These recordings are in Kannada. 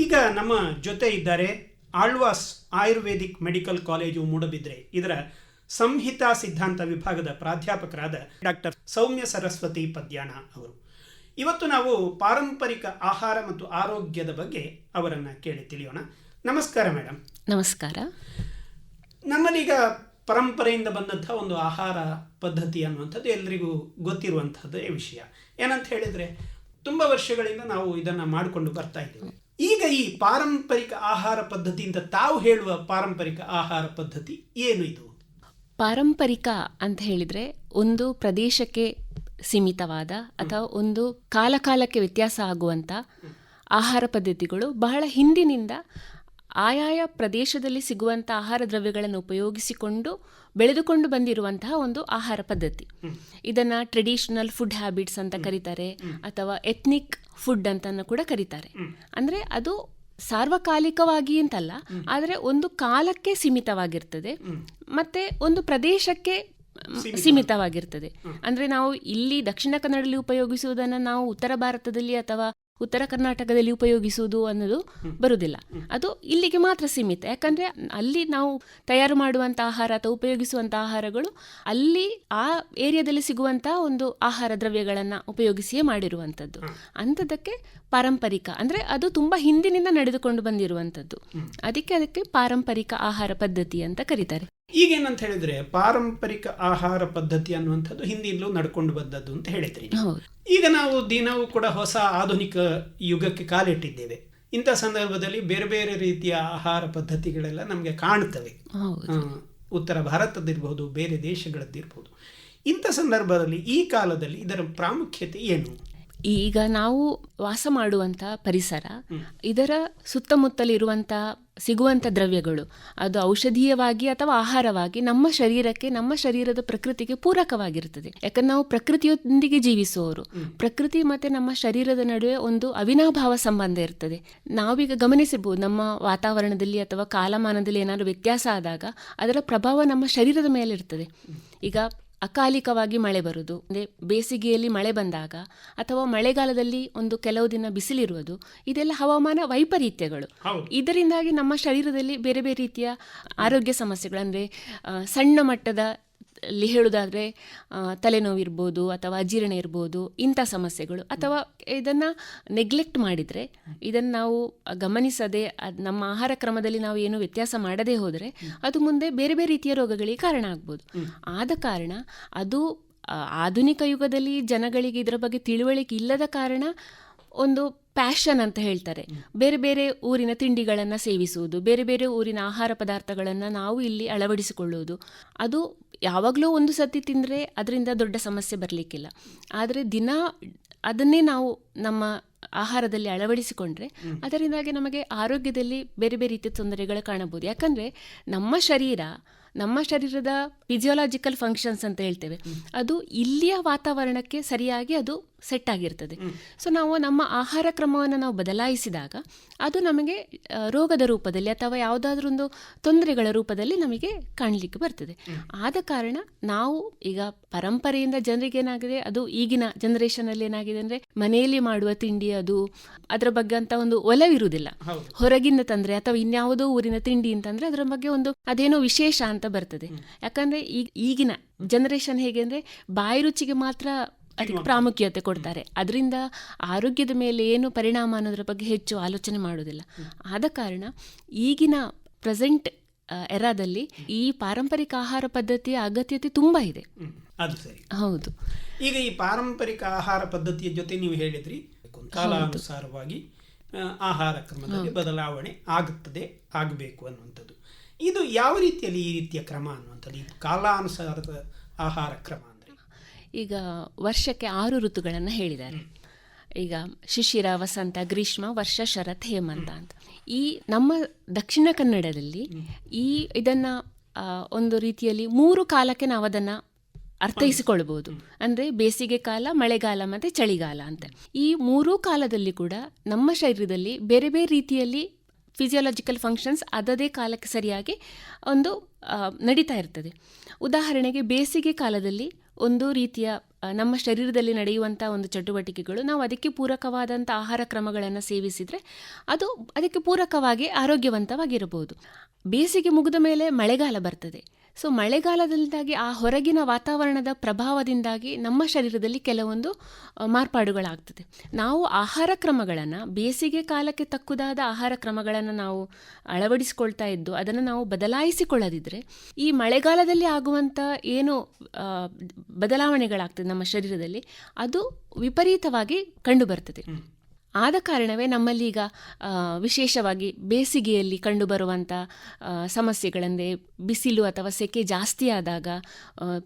ಈಗ ನಮ್ಮ ಜೊತೆ ಇದ್ದಾರೆ Alva's ayurvedic medical college Moodbidri. ಇದರ ಸಂಹಿತಾ ಸಿದ್ಧಾಂತ ವಿಭಾಗದ ಪ್ರಾಧ್ಯಾಪಕರಾದ ಡಾಕ್ಟರ್ ಸೌಮ್ಯ ಸರಸ್ವತಿ ಪದ್ಯಾಣ ಅವರು. ಇವತ್ತು ನಾವು ಪಾರಂಪರಿಕ ಆಹಾರ ಮತ್ತು ಆರೋಗ್ಯದ ಬಗ್ಗೆ ಅವರನ್ನು ಕೇಳಿ ತಿಳಿಯೋಣ. ನಮಸ್ಕಾರ ಮೇಡಮ್ ನಮಸ್ಕಾರ. ನಮ್ಮಲ್ಲೀಗ ಪರಂಪರೆಯಿಂದ ಬಂದಂಥ ಒಂದು ಆಹಾರ ಪದ್ಧತಿ ಅನ್ನುವಂಥದ್ದು ಎಲ್ರಿಗೂ ಗೊತ್ತಿರುವಂಥದ್ದೇ ವಿಷಯ. ಏನಂತ ಹೇಳಿದರೆ ತುಂಬ ವರ್ಷಗಳಿಂದ ನಾವು ಇದನ್ನು ಮಾಡಿಕೊಂಡು ಬರ್ತಾ ಇದ್ದೇವೆ. ಈಗ ಈ ಪಾರಂಪರಿಕ ಆಹಾರ ಪದ್ಧತಿ ಅಂತ ತಾವು ಹೇಳುವ ಪಾರಂಪರಿಕ ಆಹಾರ ಪದ್ಧತಿ ಏನು ಇದು? ಪಾರಂಪರಿಕ ಅಂತ ಹೇಳಿದ್ರೆ ಒಂದು ಪ್ರದೇಶಕ್ಕೆ ಸೀಮಿತವಾದ ಅಥವಾ ಒಂದು ಕಾಲಕಾಲಕ್ಕೆ ವ್ಯತ್ಯಾಸ ಆಗುವಂಥ ಆಹಾರ ಪದ್ಧತಿಗಳು ಬಹಳ ಹಿಂದಿನಿಂದ ಆಯಾಯ ಪ್ರದೇಶದಲ್ಲಿ ಸಿಗುವಂಥ ಆಹಾರ ದ್ರವ್ಯಗಳನ್ನು ಉಪಯೋಗಿಸಿಕೊಂಡು ಬೆಳೆದುಕೊಂಡು ಬಂದಿರುವಂತಹ ಒಂದು ಆಹಾರ ಪದ್ಧತಿ. ಇದನ್ನು ಟ್ರೆಡಿಷನಲ್ ಫುಡ್ ಹ್ಯಾಬಿಟ್ಸ್ ಅಂತ ಕರೀತಾರೆ ಅಥವಾ ಎಥ್ನಿಕ್ ಫುಡ್ ಅಂತಾನೂ ಕೂಡ ಕರೀತಾರೆ. ಅಂದ್ರೆ ಅದು ಸಾರ್ವಕಾಲಿಕವಾಗಿ ಅಂತಲ್ಲ ಆದರೆ ಒಂದು ಕಾಲಕ್ಕೆ ಸೀಮಿತವಾಗಿರ್ತದೆ ಮತ್ತೆ ಒಂದು ಪ್ರದೇಶಕ್ಕೆ ಸೀಮಿತವಾಗಿರ್ತದೆ. ಅಂದ್ರೆ ನಾವು ಇಲ್ಲಿ ದಕ್ಷಿಣ ಕನ್ನಡದಲ್ಲಿ ಉಪಯೋಗಿಸುವುದನ್ನು ನಾವು ಉತ್ತರ ಭಾರತದಲ್ಲಿ ಅಥವಾ ಉತ್ತರ ಕರ್ನಾಟಕದಲ್ಲಿ ಉಪಯೋಗಿಸುವುದು ಅನ್ನೋದು ಬರುವುದಿಲ್ಲ. ಅದು ಇಲ್ಲಿಗೆ ಮಾತ್ರ ಸೀಮಿತ. ಯಾಕಂದ್ರೆ ಅಲ್ಲಿ ನಾವು ತಯಾರು ಮಾಡುವಂಥ ಆಹಾರ ಅಥವಾ ಉಪಯೋಗಿಸುವಂಥ ಆಹಾರಗಳು ಅಲ್ಲಿ ಆ ಏರಿಯಾದಲ್ಲಿ ಸಿಗುವಂಥ ಒಂದು ಆಹಾರ ದ್ರವ್ಯಗಳನ್ನು ಉಪಯೋಗಿಸಿಯೇ ಮಾಡಿರುವಂಥದ್ದು. ಅಂಥದ್ದಕ್ಕೆ ಪಾರಂಪರಿಕ ಅಂದ್ರೆ ಅದು ತುಂಬಾ ಹಿಂದಿನಿಂದ ನಡೆದುಕೊಂಡು ಬಂದಿರುವಂಥದ್ದು. ಅದಕ್ಕೆ ಅದಕ್ಕೆ ಪಾರಂಪರಿಕ ಆಹಾರ ಪದ್ಧತಿ ಅಂತ ಕರೀತಾರೆ. ಈಗೇನಂತ ಹೇಳಿದ್ರೆ ಪಾರಂಪರಿಕ ಆಹಾರ ಪದ್ಧತಿ ಅನ್ನುವಂಥದ್ದು ಹಿಂದಿಲ್ಲೂ ನಡ್ಕೊಂಡು ಬಂದದ್ದು ಅಂತ ಹೇಳಿದ್ರಿ ಈಗ ನಾವು ದಿನವೂ ಕೂಡ ಹೊಸ ಆಧುನಿಕ ಯುಗಕ್ಕೆ ಕಾಲಿಟ್ಟಿದ್ದೇವೆ. ಇಂಥ ಸಂದರ್ಭದಲ್ಲಿ ಬೇರೆ ಬೇರೆ ರೀತಿಯ ಆಹಾರ ಪದ್ಧತಿಗಳೆಲ್ಲ ನಮಗೆ ಕಾಣ್ತವೆ. ಉತ್ತರ ಭಾರತದಿರ್ಬೋದು ಬೇರೆ ದೇಶಗಳದ್ದಿರ್ಬೋದು. ಇಂಥ ಸಂದರ್ಭದಲ್ಲಿ ಈ ಕಾಲದಲ್ಲಿ ಇದರ ಪ್ರಾಮುಖ್ಯತೆ ಏನು? ಈಗ ನಾವು ವಾಸ ಮಾಡುವಂಥ ಪರಿಸರ, ಇದರ ಸುತ್ತಮುತ್ತಲಿರುವಂಥ ಸಿಗುವಂಥ ದ್ರವ್ಯಗಳು, ಅದು ಔಷಧೀಯವಾಗಿ ಅಥವಾ ಆಹಾರವಾಗಿ ನಮ್ಮ ಶರೀರಕ್ಕೆ, ನಮ್ಮ ಶರೀರದ ಪ್ರಕೃತಿಗೆ ಪೂರಕವಾಗಿರ್ತದೆ ಯಾಕಂದ್ರೆ ನಾವು ಪ್ರಕೃತಿಯೊಂದಿಗೆ ಜೀವಿಸುವವರು. ಪ್ರಕೃತಿ ಮತ್ತೆ ನಮ್ಮ ಶರೀರದ ನಡುವೆ ಒಂದು ಅವಿನಾಭಾವ ಸಂಬಂಧ ಇರ್ತದೆ. ನಾವೀಗ ಗಮನಿಸಬಹುದು, ನಮ್ಮ ವಾತಾವರಣದಲ್ಲಿ ಅಥವಾ ಕಾಲಮಾನದಲ್ಲಿ ಏನಾದರೂ ವ್ಯತ್ಯಾಸ ಆದಾಗ ಅದರ ಪ್ರಭಾವ ನಮ್ಮ ಶರೀರದ ಮೇಲೆ ಇರ್ತದೆ. ಈಗ ಅಕಾಲಿಕವಾಗಿ ಮಳೆ ಬರುವುದು ಅಂದರೆ ಬೇಸಿಗೆಯಲ್ಲಿ ಮಳೆ ಬಂದಾಗ ಅಥವಾ ಮಳೆಗಾಲದಲ್ಲಿ ಒಂದು ಕೆಲವು ದಿನ ಬಿಸಿಲಿರುವುದು ಇದೆಲ್ಲ ಹವಾಮಾನ ವೈಪರೀತ್ಯಗಳು. ಇದರಿಂದಾಗಿ ನಮ್ಮ ಶರೀರದಲ್ಲಿ ಬೇರೆ ಬೇರೆ ರೀತಿಯ ಆರೋಗ್ಯ ಸಮಸ್ಯೆಗಳು ಅಂದರೆ ಸಣ್ಣ ಮಟ್ಟದ ಅಲ್ಲಿ ಹೇಳೋದಾದರೆ ತಲೆನೋವು ಇರ್ಬೋದು ಅಥವಾ ಅಜೀರ್ಣ ಇರ್ಬೋದು, ಇಂಥ ಸಮಸ್ಯೆಗಳು. ಅಥವಾ ಇದನ್ನು ನೆಗ್ಲೆಕ್ಟ್ ಮಾಡಿದರೆ, ಇದನ್ನು ನಾವು ಗಮನಿಸದೆ, ಅದು ನಮ್ಮ ಆಹಾರ ಕ್ರಮದಲ್ಲಿ ನಾವು ಏನು ವ್ಯತ್ಯಾಸ ಮಾಡದೇ ಹೋದರೆ, ಅದು ಮುಂದೆ ಬೇರೆ ಬೇರೆ ರೀತಿಯ ರೋಗಗಳಿಗೆ ಕಾರಣ ಆಗ್ಬೋದು. ಆದ ಕಾರಣ ಅದು ಆಧುನಿಕ ಯುಗದಲ್ಲಿ ಜನಗಳಿಗೆ ಇದರ ಬಗ್ಗೆ ತಿಳುವಳಿಕೆ ಇಲ್ಲದ ಕಾರಣ ಒಂದು ಪ್ಯಾಷನ್ ಅಂತ ಹೇಳ್ತಾರೆ. ಬೇರೆ ಬೇರೆ ಊರಿನ ತಿಂಡಿಗಳನ್ನು ಸೇವಿಸುವುದು ಬೇರೆ ಬೇರೆ ಊರಿನ ಆಹಾರ ಪದಾರ್ಥಗಳನ್ನು ನಾವು ಇಲ್ಲಿ ಅಳವಡಿಸಿಕೊಳ್ಳುವುದು. ಅದು ಯಾವಾಗಲೂ ಒಂದು ಸತಿ ತಿಂದರೆ ಅದರಿಂದ ದೊಡ್ಡ ಸಮಸ್ಯೆ ಬರಲಿಕ್ಕಿಲ್ಲ. ಆದರೆ ದಿನ ಅದನ್ನೇ ನಾವು ನಮ್ಮ ಆಹಾರದಲ್ಲಿ ಅಳವಡಿಸಿಕೊಂಡ್ರೆ ಅದರಿಂದಾಗಿ ನಮಗೆ ಆರೋಗ್ಯದಲ್ಲಿ ಬೇರೆ ಬೇರೆ ರೀತಿಯ ತೊಂದರೆಗಳು ಕಾಣಬಹುದು. ಯಾಕಂದರೆ ನಮ್ಮ ಶರೀರ ನಮ್ಮ ಶರೀರದ ಫಿಸಿಯೋಲಾಜಿಕಲ್ ಫಂಕ್ಷನ್ಸ್ ಅಂತ ಹೇಳ್ತೇವೆ. ಅದು ಇಲ್ಲಿಯ ವಾತಾವರಣಕ್ಕೆ ಸರಿಯಾಗಿ ಅದು ಸೆಟ್ ಆಗಿರ್ತದೆ. ಸೊ ನಾವು ನಮ್ಮ ಆಹಾರ ಕ್ರಮವನ್ನು ನಾವು ಬದಲಾಯಿಸಿದಾಗ ಅದು ನಮಗೆ ರೋಗದ ರೂಪದಲ್ಲಿ ಅಥವಾ ಯಾವುದಾದ್ರೂ ಒಂದು ತೊಂದರೆಗಳ ರೂಪದಲ್ಲಿ ನಮಗೆ ಕಾಣಲಿಕ್ಕೆ ಬರ್ತದೆ. ಆದ ಕಾರಣ ನಾವು ಈಗ ಪರಂಪರೆಯಿಂದ ಜನರಿಗೆ ಏನಾಗಿದೆ ಅದು ಈಗಿನ ಜನರೇಷನಲ್ಲಿ ಏನಾಗಿದೆ ಅಂದರೆ ಮನೆಯಲ್ಲಿ ಮಾಡುವ ತಿಂಡಿ ಅದು ಅದರ ಬಗ್ಗೆ ಅಂತ ಒಂದು ಒಲವಿರುವುದಿಲ್ಲ. ಹೊರಗಿಂದ ತಂದ್ರೆ ಅಥವಾ ಇನ್ಯಾವುದೋ ಊರಿನ ತಿಂಡಿ ಅಂತಂದ್ರೆ ಅದರ ಬಗ್ಗೆ ಒಂದು ಅದೇನೋ ವಿಶೇಷ ಅಂತ ಬರ್ತದೆ. ಯಾಕಂದ್ರೆ ಈಗ ಈಗಿನ ಜನರೇಷನ್ ಹೇಗೆ ಅಂದ್ರೆ ಬಾಯಿ ರುಚಿಗೆ ಮಾತ್ರ ಅದಕ್ಕೆ ಪ್ರಾಮುಖ್ಯತೆ ಕೊಡ್ತಾರೆ. ಅದರಿಂದ ಆರೋಗ್ಯದ ಮೇಲೆ ಏನು ಪರಿಣಾಮ ಅನ್ನೋದ್ರ ಬಗ್ಗೆ ಹೆಚ್ಚು ಆಲೋಚನೆ ಮಾಡೋದಿಲ್ಲ. ಆದ ಕಾರಣ ಈಗಿನ ಪ್ರೆಸೆಂಟ್ ಎರಾದಲ್ಲಿ ಈ ಪಾರಂಪರಿಕ ಆಹಾರ ಪದ್ಧತಿಯ ಅಗತ್ಯತೆ ತುಂಬಾ ಇದೆ. ಅದು ಸರಿ. ಹೌದು. ಈಗ ಈ ಪಾರಂಪರಿಕ ಆಹಾರ ಪದ್ಧತಿಯ ಜೊತೆ ನೀವು ಹೇಳಿದ್ರಿ ಕಾಲಾನುಸಾರವಾಗಿ ಆಹಾರ ಕ್ರಮದಲ್ಲಿ ಬದಲಾವಣೆ ಆಗುತ್ತದೆ ಆಗಬೇಕು ಅನ್ನುವಂಥದ್ದು. ಇದು ಯಾವ ರೀತಿಯಲ್ಲಿ ಈ ರೀತಿಯ ಕ್ರಮ ಅನ್ನುವಂಥದ್ದು? ಇದು ಕಾಲಾನುಸಾರದ ಆಹಾರ ಕ್ರಮ ಅಂದರೆ? ಈಗ ವರ್ಷಕ್ಕೆ ಆರು ಋತುಗಳನ್ನು ಹೇಳಿದ್ದಾರೆ. ಈಗ ಶಿಶಿರ ವಸಂತ ಗ್ರೀಷ್ಮ ವರ್ಷ ಶರತ್ ಹೇಮಂತ ಅಂತ. ಈ ನಮ್ಮ ದಕ್ಷಿಣ ಕನ್ನಡದಲ್ಲಿ ಈ ಇದನ್ನ ಒಂದು ರೀತಿಯಲ್ಲಿ ಮೂರು ಕಾಲಕ್ಕೆ ನಾವು ಅದನ್ನು ಅರ್ಥೈಸಿಕೊಳ್ಬೋದು. ಅಂದ್ರೆ ಬೇಸಿಗೆ ಕಾಲ ಮಳೆಗಾಲ ಮತ್ತು ಚಳಿಗಾಲ ಅಂತ. ಈ ಮೂರೂ ಕಾಲದಲ್ಲಿ ಕೂಡ ನಮ್ಮ ಶರೀರದಲ್ಲಿ ಬೇರೆ ಬೇರೆ ರೀತಿಯಲ್ಲಿ ಫಿಸಿಯಾಲಜಿಕಲ್ ಫಂಕ್ಷನ್ಸ್ ಅದದೇ ಕಾಲಕ್ಕೆ ಸರಿಯಾಗಿ ಒಂದು ನಡೀತಾ ಇರ್ತದೆ. ಉದಾಹರಣೆಗೆ ಬೇಸಿಗೆ ಕಾಲದಲ್ಲಿ ಒಂದು ರೀತಿಯ ನಮ್ಮ ಶರೀರದಲ್ಲಿ ನಡೆಯುವಂಥ ಒಂದು ಚಟುವಟಿಕೆಗಳು, ನಾವು ಅದಕ್ಕೆ ಪೂರಕವಾದಂಥ ಆಹಾರ ಕ್ರಮಗಳನ್ನು ಸೇವಿಸಿದರೆ ಅದು ಅದಕ್ಕೆ ಪೂರಕವಾಗಿ ಆರೋಗ್ಯವಂತವಾಗಿರಬಹುದು. ಬೇಸಿಗೆ ಮುಗಿದ ಮೇಲೆ ಮಳೆಗಾಲ ಬರ್ತದೆ. ಸೊ ಮಳೆಗಾಲದಿಂದಾಗಿ ಆ ಹೊರಗಿನ ವಾತಾವರಣದ ಪ್ರಭಾವದಿಂದಾಗಿ ನಮ್ಮ ಶರೀರದಲ್ಲಿ ಕೆಲವೊಂದು ಮಾರ್ಪಾಡುಗಳಾಗ್ತದೆ. ನಾವು ಆಹಾರ ಕ್ರಮಗಳನ್ನು, ಬೇಸಿಗೆ ಕಾಲಕ್ಕೆ ತಕ್ಕುದಾದ ಆಹಾರ ಕ್ರಮಗಳನ್ನು ನಾವು ಅಳವಡಿಸಿಕೊಳ್ತಾ ಇದ್ದು, ಅದನ್ನು ನಾವು ಬದಲಾಯಿಸಿಕೊಳ್ಳದಿದ್ದರೆ ಈ ಮಳೆಗಾಲದಲ್ಲಿ ಆಗುವಂಥ ಏನು ಬದಲಾವಣೆಗಳಾಗ್ತದೆ ನಮ್ಮ ಶರೀರದಲ್ಲಿ, ಅದು ವಿಪರೀತವಾಗಿ ಕಂಡುಬರ್ತದೆ. ಆದ ಕಾರಣವೇ ನಮ್ಮಲ್ಲಿ ಈಗ ವಿಶೇಷವಾಗಿ ಬೇಸಿಗೆಯಲ್ಲಿ ಕಂಡುಬರುವಂಥ ಸಮಸ್ಯೆಗಳೆಂದರೆ ಬಿಸಿಲು ಅಥವಾ ಸೆಕೆ ಜಾಸ್ತಿ ಆದಾಗ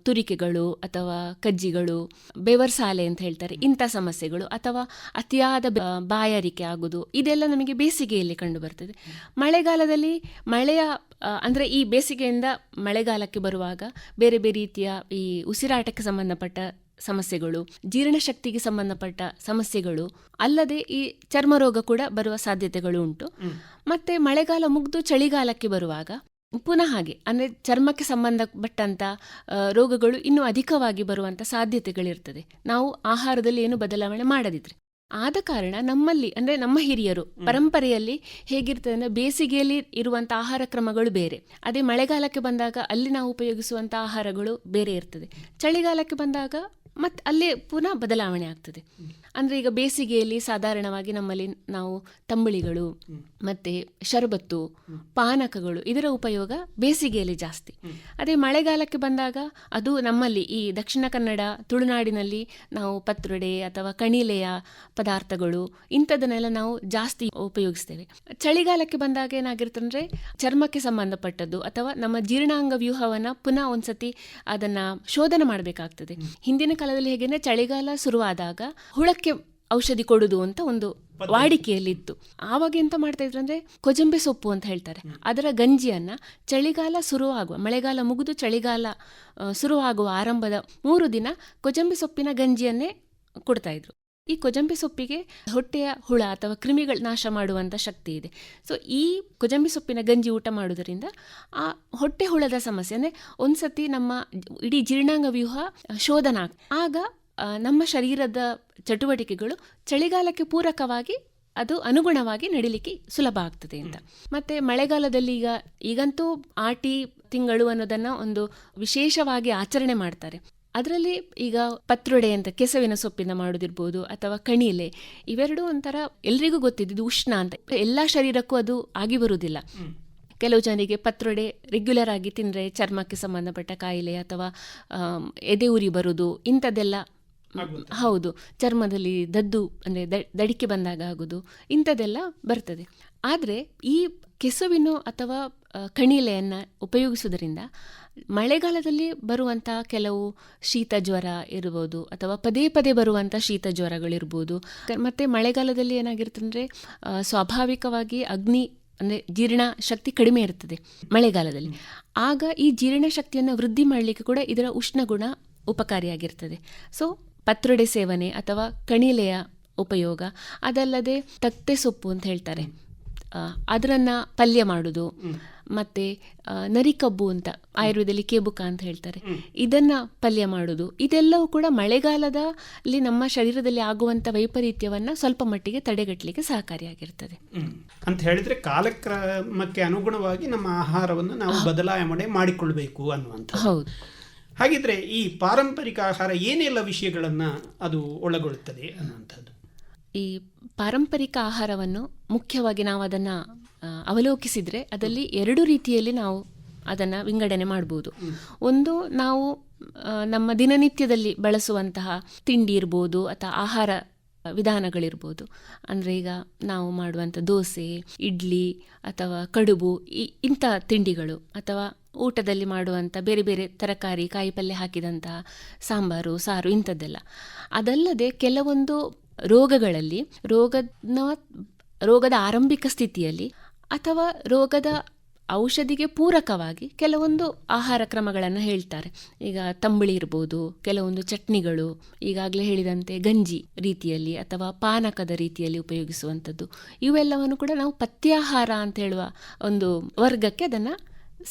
ತುರಿಕೆಗಳು ಅಥವಾ ಕಜ್ಜಿಗಳು ಬೆವರ್ಸಾಲೆ ಅಂತ ಹೇಳ್ತಾರೆ, ಇಂಥ ಸಮಸ್ಯೆಗಳು ಅಥವಾ ಅತಿಯಾದ ಬಾಯಾರಿಕೆ ಆಗುವುದು ಇದೆಲ್ಲ ನಮಗೆ ಬೇಸಿಗೆಯಲ್ಲಿ ಕಂಡುಬರ್ತದೆ. ಮಳೆಗಾಲದಲ್ಲಿ ಮಳೆಯ ಅಂದರೆ ಈ ಬೇಸಿಗೆಯಿಂದ ಮಳೆಗಾಲಕ್ಕೆ ಬರುವಾಗ ಬೇರೆ ಬೇರೆ ರೀತಿಯ ಈ ಉಸಿರಾಟಕ್ಕೆ ಸಂಬಂಧಪಟ್ಟ ಸಮಸ್ಯೆಗಳು ಜೀರ್ಣಶಕ್ತಿಗೆ ಸಂಬಂಧಪಟ್ಟ ಸಮಸ್ಯೆಗಳು ಅಲ್ಲದೆ ಈ ಚರ್ಮ ರೋಗ ಕೂಡ ಬರುವ ಸಾಧ್ಯತೆಗಳು ಉಂಟು. ಮತ್ತೆ ಮಳೆಗಾಲ ಮುಗಿದು ಚಳಿಗಾಲಕ್ಕೆ ಬರುವಾಗ ಪುನಃ ಹಾಗೆ ಅಂದರೆ ಚರ್ಮಕ್ಕೆ ಸಂಬಂಧಪಟ್ಟಂತ ರೋಗಗಳು ಇನ್ನೂ ಅಧಿಕವಾಗಿ ಬರುವಂತ ಸಾಧ್ಯತೆಗಳಿರ್ತದೆ. ನಾವು ಆಹಾರದಲ್ಲಿ ಏನು ಬದಲಾವಣೆ ಮಾಡದಿದ್ರೆ. ಆದ ಕಾರಣ ನಮ್ಮಲ್ಲಿ ಅಂದ್ರೆ ನಮ್ಮ ಹಿರಿಯರು ಪರಂಪರೆಯಲ್ಲಿ ಹೇಗಿರ್ತದೆ ಅಂದ್ರೆ ಬೇಸಿಗೆಯಲ್ಲಿ ಇರುವಂತಹ ಆಹಾರ ಕ್ರಮಗಳು ಬೇರೆ. ಅದೇ ಮಳೆಗಾಲಕ್ಕೆ ಬಂದಾಗ ಅಲ್ಲಿ ನಾವು ಉಪಯೋಗಿಸುವಂತಹ ಆಹಾರಗಳು ಬೇರೆ ಇರ್ತದೆ. ಚಳಿಗಾಲಕ್ಕೆ ಬಂದಾಗ ಮತ್ತೆ ಅಲ್ಲೇ ಪುನಃ ಬದಲಾವಣೆ ಆಗ್ತದೆ. ಅಂದರೆ ಈಗ ಬೇಸಿಗೆಯಲ್ಲಿ ಸಾಧಾರಣವಾಗಿ ನಮ್ಮಲ್ಲಿ ನಾವು ತಂಬಳಿಗಳು ಮತ್ತು ಶರಬತ್ತು ಪಾನಕಗಳು ಇದರ ಉಪಯೋಗ ಬೇಸಿಗೆಯಲ್ಲಿ ಜಾಸ್ತಿ. ಅದೇ ಮಳೆಗಾಲಕ್ಕೆ ಬಂದಾಗ ಅದು ನಮ್ಮಲ್ಲಿ ಈ ದಕ್ಷಿಣ ಕನ್ನಡ ತುಳುನಾಡಿನಲ್ಲಿ ನಾವು ಪತ್ರೊಡೆ ಅಥವಾ ಕಣಿಲೆಯ ಪದಾರ್ಥಗಳು ಇಂಥದನ್ನೆಲ್ಲ ನಾವು ಜಾಸ್ತಿ ಉಪಯೋಗಿಸ್ತೇವೆ. ಚಳಿಗಾಲಕ್ಕೆ ಬಂದಾಗ ಏನಾಗಿರ್ತಂದ್ರೆ ಚರ್ಮಕ್ಕೆ ಸಂಬಂಧಪಟ್ಟದ್ದು ಅಥವಾ ನಮ್ಮ ಜೀರ್ಣಾಂಗ ವ್ಯೂಹವನ್ನು ಪುನಃ ಒಂದ್ಸತಿ ಅದನ್ನ ಶೋಧನೆ ಮಾಡಬೇಕಾಗ್ತದೆ. ಹಿಂದಿನ ಕಾಲದಲ್ಲಿ ಹೇಗೆಂದ್ರೆ ಚಳಿಗಾಲ ಶುರುವಾದಾಗ ಹುಳಕ್ಕೆ ಔಷಧಿ ಕೊಡುದು ಅಂತ ಒಂದು ವಾಡಿಕೆಯಲ್ಲಿತ್ತು. ಆವಾಗ ಎಂತ ಮಾಡ್ತಾ ಇದ್ರು ಅಂದ್ರೆ ಕೊಜಂಬೆ ಸೊಪ್ಪು ಅಂತ ಹೇಳ್ತಾರೆ. ಅದರ ಗಂಜಿಯನ್ನ ಚಳಿಗಾಲ ಶುರುವಾಗುವ, ಮಳೆಗಾಲ ಮುಗಿದು ಚಳಿಗಾಲ ಶುರುವಾಗುವ ಆರಂಭದ ಮೂರು ದಿನ ಕೊಜಂಬೆ ಸೊಪ್ಪಿನ ಗಂಜಿಯನ್ನೇ ಕೊಡ್ತಾ ಇದ್ರು. ಈ ಕೊಜಂಬೆ ಸೊಪ್ಪಿಗೆ ಹೊಟ್ಟೆಯ ಹುಳ ಅಥವಾ ಕ್ರಿಮಿಗಳು ನಾಶ ಮಾಡುವಂಥ ಶಕ್ತಿ ಇದೆ. ಸೊ ಈ ಕೊಜಂಬೆ ಸೊಪ್ಪಿನ ಗಂಜಿ ಊಟ ಮಾಡೋದರಿಂದ ಆ ಹೊಟ್ಟೆ ಹುಳದ ಸಮಸ್ಯೆ, ಅಂದರೆ ಒಂದ್ಸತಿ ನಮ್ಮ ಇಡೀ ಜೀರ್ಣಾಂಗ ವ್ಯೂಹ ಶೋಧನ ಆಗ್- ನಮ್ಮ ಶರೀರದ ಚಟುವಟಿಕೆಗಳು ಚಳಿಗಾಲಕ್ಕೆ ಪೂರಕವಾಗಿ ಅದು ಅನುಗುಣವಾಗಿ ನಡಿಲಿಕ್ಕೆ ಸುಲಭ ಆಗ್ತದೆ ಅಂತ. ಮತ್ತೆ ಮಳೆಗಾಲದಲ್ಲಿ ಈಗ ಈಗಂತೂ ಆಟಿ ತಿಂಗಳು ಅನ್ನೋದನ್ನ ಒಂದು ವಿಶೇಷವಾಗಿ ಆಚರಣೆ ಮಾಡ್ತಾರೆ. ಅದರಲ್ಲಿ ಈಗ ಪತ್ರೊಡೆ ಅಂತ ಕೆಸವಿನ ಸೊಪ್ಪಿನ ಮಾಡೋದಿರ್ಬೋದು ಅಥವಾ ಕಣಿಲೆ ಇವೆರಡೂ ಒಂಥರ ಎಲ್ರಿಗೂ ಗೊತ್ತಿದ್ದು ಉಷ್ಣ ಅಂತ. ಎಲ್ಲ ಶರೀರಕ್ಕೂ ಅದು ಆಗಿ ಬರುವುದಿಲ್ಲ. ಕೆಲವು ಜನರಿಗೆ ಪತ್ರೊಡೆ ರೆಗ್ಯುಲರ್ ಆಗಿ ತಿಂದರೆ ಚರ್ಮಕ್ಕೆ ಸಂಬಂಧಪಟ್ಟ ಕಾಯಿಲೆ ಅಥವಾ ಎದೆ ಉರಿ ಬರುವುದು ಇಂಥದ್ದೆಲ್ಲ ಹೌದು. ಚರ್ಮದಲ್ಲಿ ದದ್ದು, ಅಂದರೆ ದಡಿಕೆ ಬಂದಾಗ ಆಗೋದು ಇಂಥದ್ದೆಲ್ಲ ಬರ್ತದೆ. ಆದರೆ ಈ ಕೆಸುವಿನ ಅಥವಾ ಕಣಿಲೆಯನ್ನು ಉಪಯೋಗಿಸುವುದರಿಂದ ಮಳೆಗಾಲದಲ್ಲಿ ಬರುವಂಥ ಕೆಲವು ಶೀತ ಜ್ವರ ಇರ್ಬೋದು ಅಥವಾ ಪದೇ ಪದೇ ಬರುವಂಥ ಶೀತ ಜ್ವರಗಳಿರ್ಬೋದು. ಮತ್ತು ಮಳೆಗಾಲದಲ್ಲಿ ಏನಾಗಿರ್ತಂದರೆ ಸ್ವಾಭಾವಿಕವಾಗಿ ಅಗ್ನಿ, ಅಂದರೆ ಜೀರ್ಣ ಶಕ್ತಿ ಕಡಿಮೆ ಇರ್ತದೆ ಮಳೆಗಾಲದಲ್ಲಿ. ಆಗ ಈ ಜೀರ್ಣ ಶಕ್ತಿಯನ್ನು ವೃದ್ಧಿ ಮಾಡಲಿಕ್ಕೆ ಕೂಡ ಇದರ ಉಷ್ಣಗುಣ ಉಪಕಾರಿಯಾಗಿರ್ತದೆ. ಸೊ ಪತ್ರೊಡೆ ಸೇವನೆ ಅಥವಾ ಕಣಿಲೆಯ ಉಪಯೋಗ ಅದಲ್ಲದೆ ತತ್ತೆ ಸೊಪ್ಪು ಅಂತ ಹೇಳ್ತಾರೆ. ಅದರನ್ನ ಪಲ್ಯ ಮಾಡುದು ಮತ್ತೆ ಆ, ನರಿಕಬ್ಬು ಅಂತ ಆಯುರ್ವೇದದಲ್ಲಿ ಕೇಬುಕ ಅಂತ ಹೇಳ್ತಾರೆ. ಇದನ್ನ ಪಲ್ಯ ಮಾಡುದು. ಇದೆಲ್ಲವೂ ಕೂಡ ಮಳೆಗಾಲದಲ್ಲಿ ನಮ್ಮ ಶರೀರದಲ್ಲಿ ಆಗುವಂತ ವೈಪರೀತ್ಯವನ್ನ ಸ್ವಲ್ಪ ಮಟ್ಟಿಗೆ ತಡೆಗಟ್ಟಲಿಕ್ಕೆ ಸಹಕಾರಿಯಾಗಿರ್ತದೆ. ಅಂತ ಹೇಳಿದ್ರೆ ಕಾಲಕ್ರಮಕ್ಕೆ ಅನುಗುಣವಾಗಿ ನಮ್ಮ ಆಹಾರವನ್ನು ನಾವು ಬದಲಾವಣೆ ಮಾಡಿಕೊಳ್ಬೇಕು ಅನ್ನುವಂಥ ಹೌದು. ಹಾಗಿದ್ರೆ ಈ ಪಾರಂಪರಿಕ ಆಹಾರ ಏನೆಲ್ಲ ವಿಷಯಗಳನ್ನ ಅದು ಒಳಗೊಳ್ಳುತ್ತದೆ ಅನ್ನುವಂಥದ್ದು? ಈ ಪಾರಂಪರಿಕ ಆಹಾರವನ್ನು ಮುಖ್ಯವಾಗಿ ನಾವು ಅದನ್ನ ಅವಲೋಕಿಸಿದ್ರೆ ಅದರಲ್ಲಿ ಎರಡು ರೀತಿಯಲ್ಲಿ ನಾವು ಅದನ್ನು ವಿಂಗಡಣೆ ಮಾಡ್ಬೋದು. ಒಂದು ನಾವು ನಮ್ಮ ದಿನನಿತ್ಯದಲ್ಲಿ ಬಳಸುವಂತಹ ತಿಂಡಿ ಇರ್ಬೋದು ಅಥವಾ ಆಹಾರ ವಿಧಾನಗಳಿರ್ಬೋದು. ಅಂದರೆ ಈಗ ನಾವು ಮಾಡುವಂಥ ದೋಸೆ, ಇಡ್ಲಿ ಅಥವಾ ಕಡುಬು, ಈ ಇಂಥ ತಿಂಡಿಗಳು ಅಥವಾ ಊಟದಲ್ಲಿ ಮಾಡುವಂಥ ಬೇರೆ ಬೇರೆ ತರಕಾರಿ ಕಾಯಿಪಲ್ಯ ಹಾಕಿದಂತಹ ಸಾಂಬಾರು, ಸಾರು ಇಂಥದ್ದೆಲ್ಲ. ಅದಲ್ಲದೆ ಕೆಲವೊಂದು ರೋಗಗಳಲ್ಲಿ ರೋಗದ ರೋಗದ ಆರಂಭಿಕ ಸ್ಥಿತಿಯಲ್ಲಿ ಅಥವಾ ರೋಗದ ಔಷಧಿಗೆ ಪೂರಕವಾಗಿ ಕೆಲವೊಂದು ಆಹಾರ ಕ್ರಮಗಳನ್ನು ಹೇಳ್ತಾರೆ. ಈಗ ತಂಬಳಿ ಇರ್ಬೋದು ಕೆಲವೊಂದು ಚಟ್ನಿಗಳು ಈಗಾಗಲೇ ಹೇಳಿದಂತೆ ಗಂಜಿ ರೀತಿಯಲ್ಲಿ ಅಥವಾ ಪಾನಕದ ರೀತಿಯಲ್ಲಿ ಉಪಯೋಗಿಸುವಂಥದ್ದು. ಇವೆಲ್ಲವನ್ನು ಕೂಡ ನಾವು ಪಥ್ಯಾಹಾರ ಅಂತ ಹೇಳುವ ಒಂದು ವರ್ಗಕ್ಕೆ ಅದನ್ನು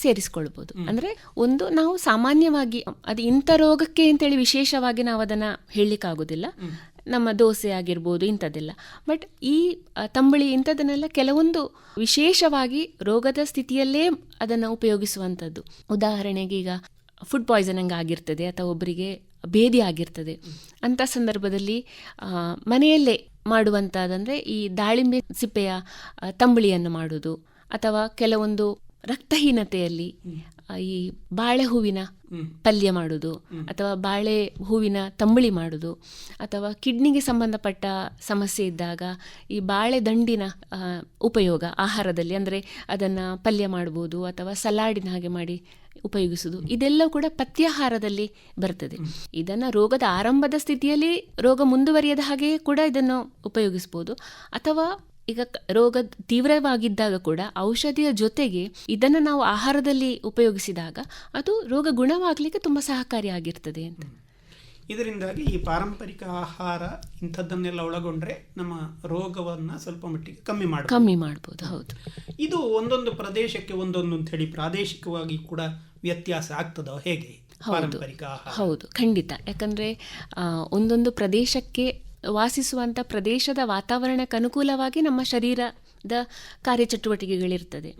ಸೇರಿಸ್ಕೊಳ್ಬೋದು. ಅಂದ್ರೆ ಒಂದು ನಾವು ಸಾಮಾನ್ಯವಾಗಿ ಅದು ಇಂಥ ರೋಗಕ್ಕೆ ಅಂತೇಳಿ ವಿಶೇಷವಾಗಿ ನಾವು ಅದನ್ನ ಹೇಳಲಿಕ್ಕಾಗೋದಿಲ್ಲ ನಮ್ಮ ದೋಸೆ ಆಗಿರ್ಬೋದು ಇಂಥದ್ದೆಲ್ಲ. ಬಟ್ ಈ ತಂಬಳಿ ಇಂಥದನ್ನೆಲ್ಲ ಕೆಲವೊಂದು ವಿಶೇಷವಾಗಿ ರೋಗದ ಸ್ಥಿತಿಯಲ್ಲೇ ಅದನ್ನು ಉಪಯೋಗಿಸುವಂಥದ್ದು. ಉದಾಹರಣೆಗೆ ಈಗ ಫುಡ್ ಪಾಯ್ಸನಿಂಗ್ ಆಗಿರ್ತದೆ ಅಥವಾ ಒಬ್ಬರಿಗೆ ಭೇದಿ ಆಗಿರ್ತದೆ. ಅಂಥ ಸಂದರ್ಭದಲ್ಲಿ ಮನೆಯಲ್ಲೇ ಮಾಡುವಂಥದ್ದಂದರೆ ಈ ದಾಳಿಂಬೆ ಸಿಪ್ಪೆಯ ತಂಬುಳಿಯನ್ನು ಮಾಡೋದು ಅಥವಾ ಕೆಲವೊಂದು ರಕ್ತಹೀನತೆಯಲ್ಲಿ ಈ ಬಾಳೆ ಹೂವಿನ ಪಲ್ಯ ಮಾಡೋದು ಅಥವಾ ಬಾಳೆ ಹೂವಿನ ತಂಬಳಿ ಮಾಡೋದು ಅಥವಾ ಕಿಡ್ನಿಗೆ ಸಂಬಂಧಪಟ್ಟ ಸಮಸ್ಯೆ ಇದ್ದಾಗ ಈ ಬಾಳೆ ದಂಡಿನ ಉಪಯೋಗ ಆಹಾರದಲ್ಲಿ ಅಂದರೆ ಅದನ್ನು ಪಲ್ಯ ಮಾಡ್ಬೋದು ಅಥವಾ ಸಲಾಡಿನ ಹಾಗೆ ಮಾಡಿ ಉಪಯೋಗಿಸುವುದು ಇದೆಲ್ಲ ಕೂಡ ಪಥ್ಯಾಹಾರದಲ್ಲಿ ಬರ್ತದೆ. ಇದನ್ನು ರೋಗದ ಆರಂಭದ ಸ್ಥಿತಿಯಲ್ಲಿ ರೋಗ ಮುಂದುವರಿಯದ ಹಾಗೆಯೇ ಕೂಡ ಇದನ್ನು ಉಪಯೋಗಿಸ್ಬೋದು. ಅಥವಾ ಈಗ ರೋಗ ತೀವ್ರವಾಗಿದ್ದಾಗ ಕೂಡ ಔಷಧಿಯ ಜೊತೆಗೆ ಇದನ್ನು ನಾವು ಆಹಾರದಲ್ಲಿ ಉಪಯೋಗಿಸಿದಾಗ ಅದು ರೋಗ ಗುಣವಾಗಲಿಕ್ಕೆ ತುಂಬ ಸಹಕಾರಿಯಾಗಿರ್ತದೆ ಅಂತ. ಇದರಿಂದಾಗಿ ಈ ಪಾರಂಪರಿಕ ಆಹಾರ ಇಂಥದ್ದನ್ನೆಲ್ಲ ಒಳಗೊಂಡ್ರೆ ನಮ್ಮ ರೋಗವನ್ನು ಸ್ವಲ್ಪ ಮಟ್ಟಿಗೆ ಕಮ್ಮಿ ಮಾಡಿ ಕಮ್ಮಿ ಮಾಡ್ಬೋದು ಹೌದು. ಇದು ಒಂದೊಂದು ಪ್ರದೇಶಕ್ಕೆ ಒಂದೊಂದು ಅಂತ ಹೇಳಿ ಪ್ರಾದೇಶಿಕವಾಗಿ ಕೂಡ ವ್ಯತ್ಯಾಸ ಆಗ್ತದೋ ಹೇಗೆ ಹೌದು ಹೌದು ಖಂಡಿತ. ಯಾಕಂದರೆ ಒಂದೊಂದು ಪ್ರದೇಶಕ್ಕೆ ವಾಸಿಸುವಂಥ ಪ್ರದೇಶದ ವಾತಾವರಣಕ್ಕೆ ಅನುಕೂಲವಾಗಿ ನಮ್ಮ ಶರೀರದ ಕಾರ್ಯಚಟುವಟಿಕೆಗಳಿರ್ತದೆ.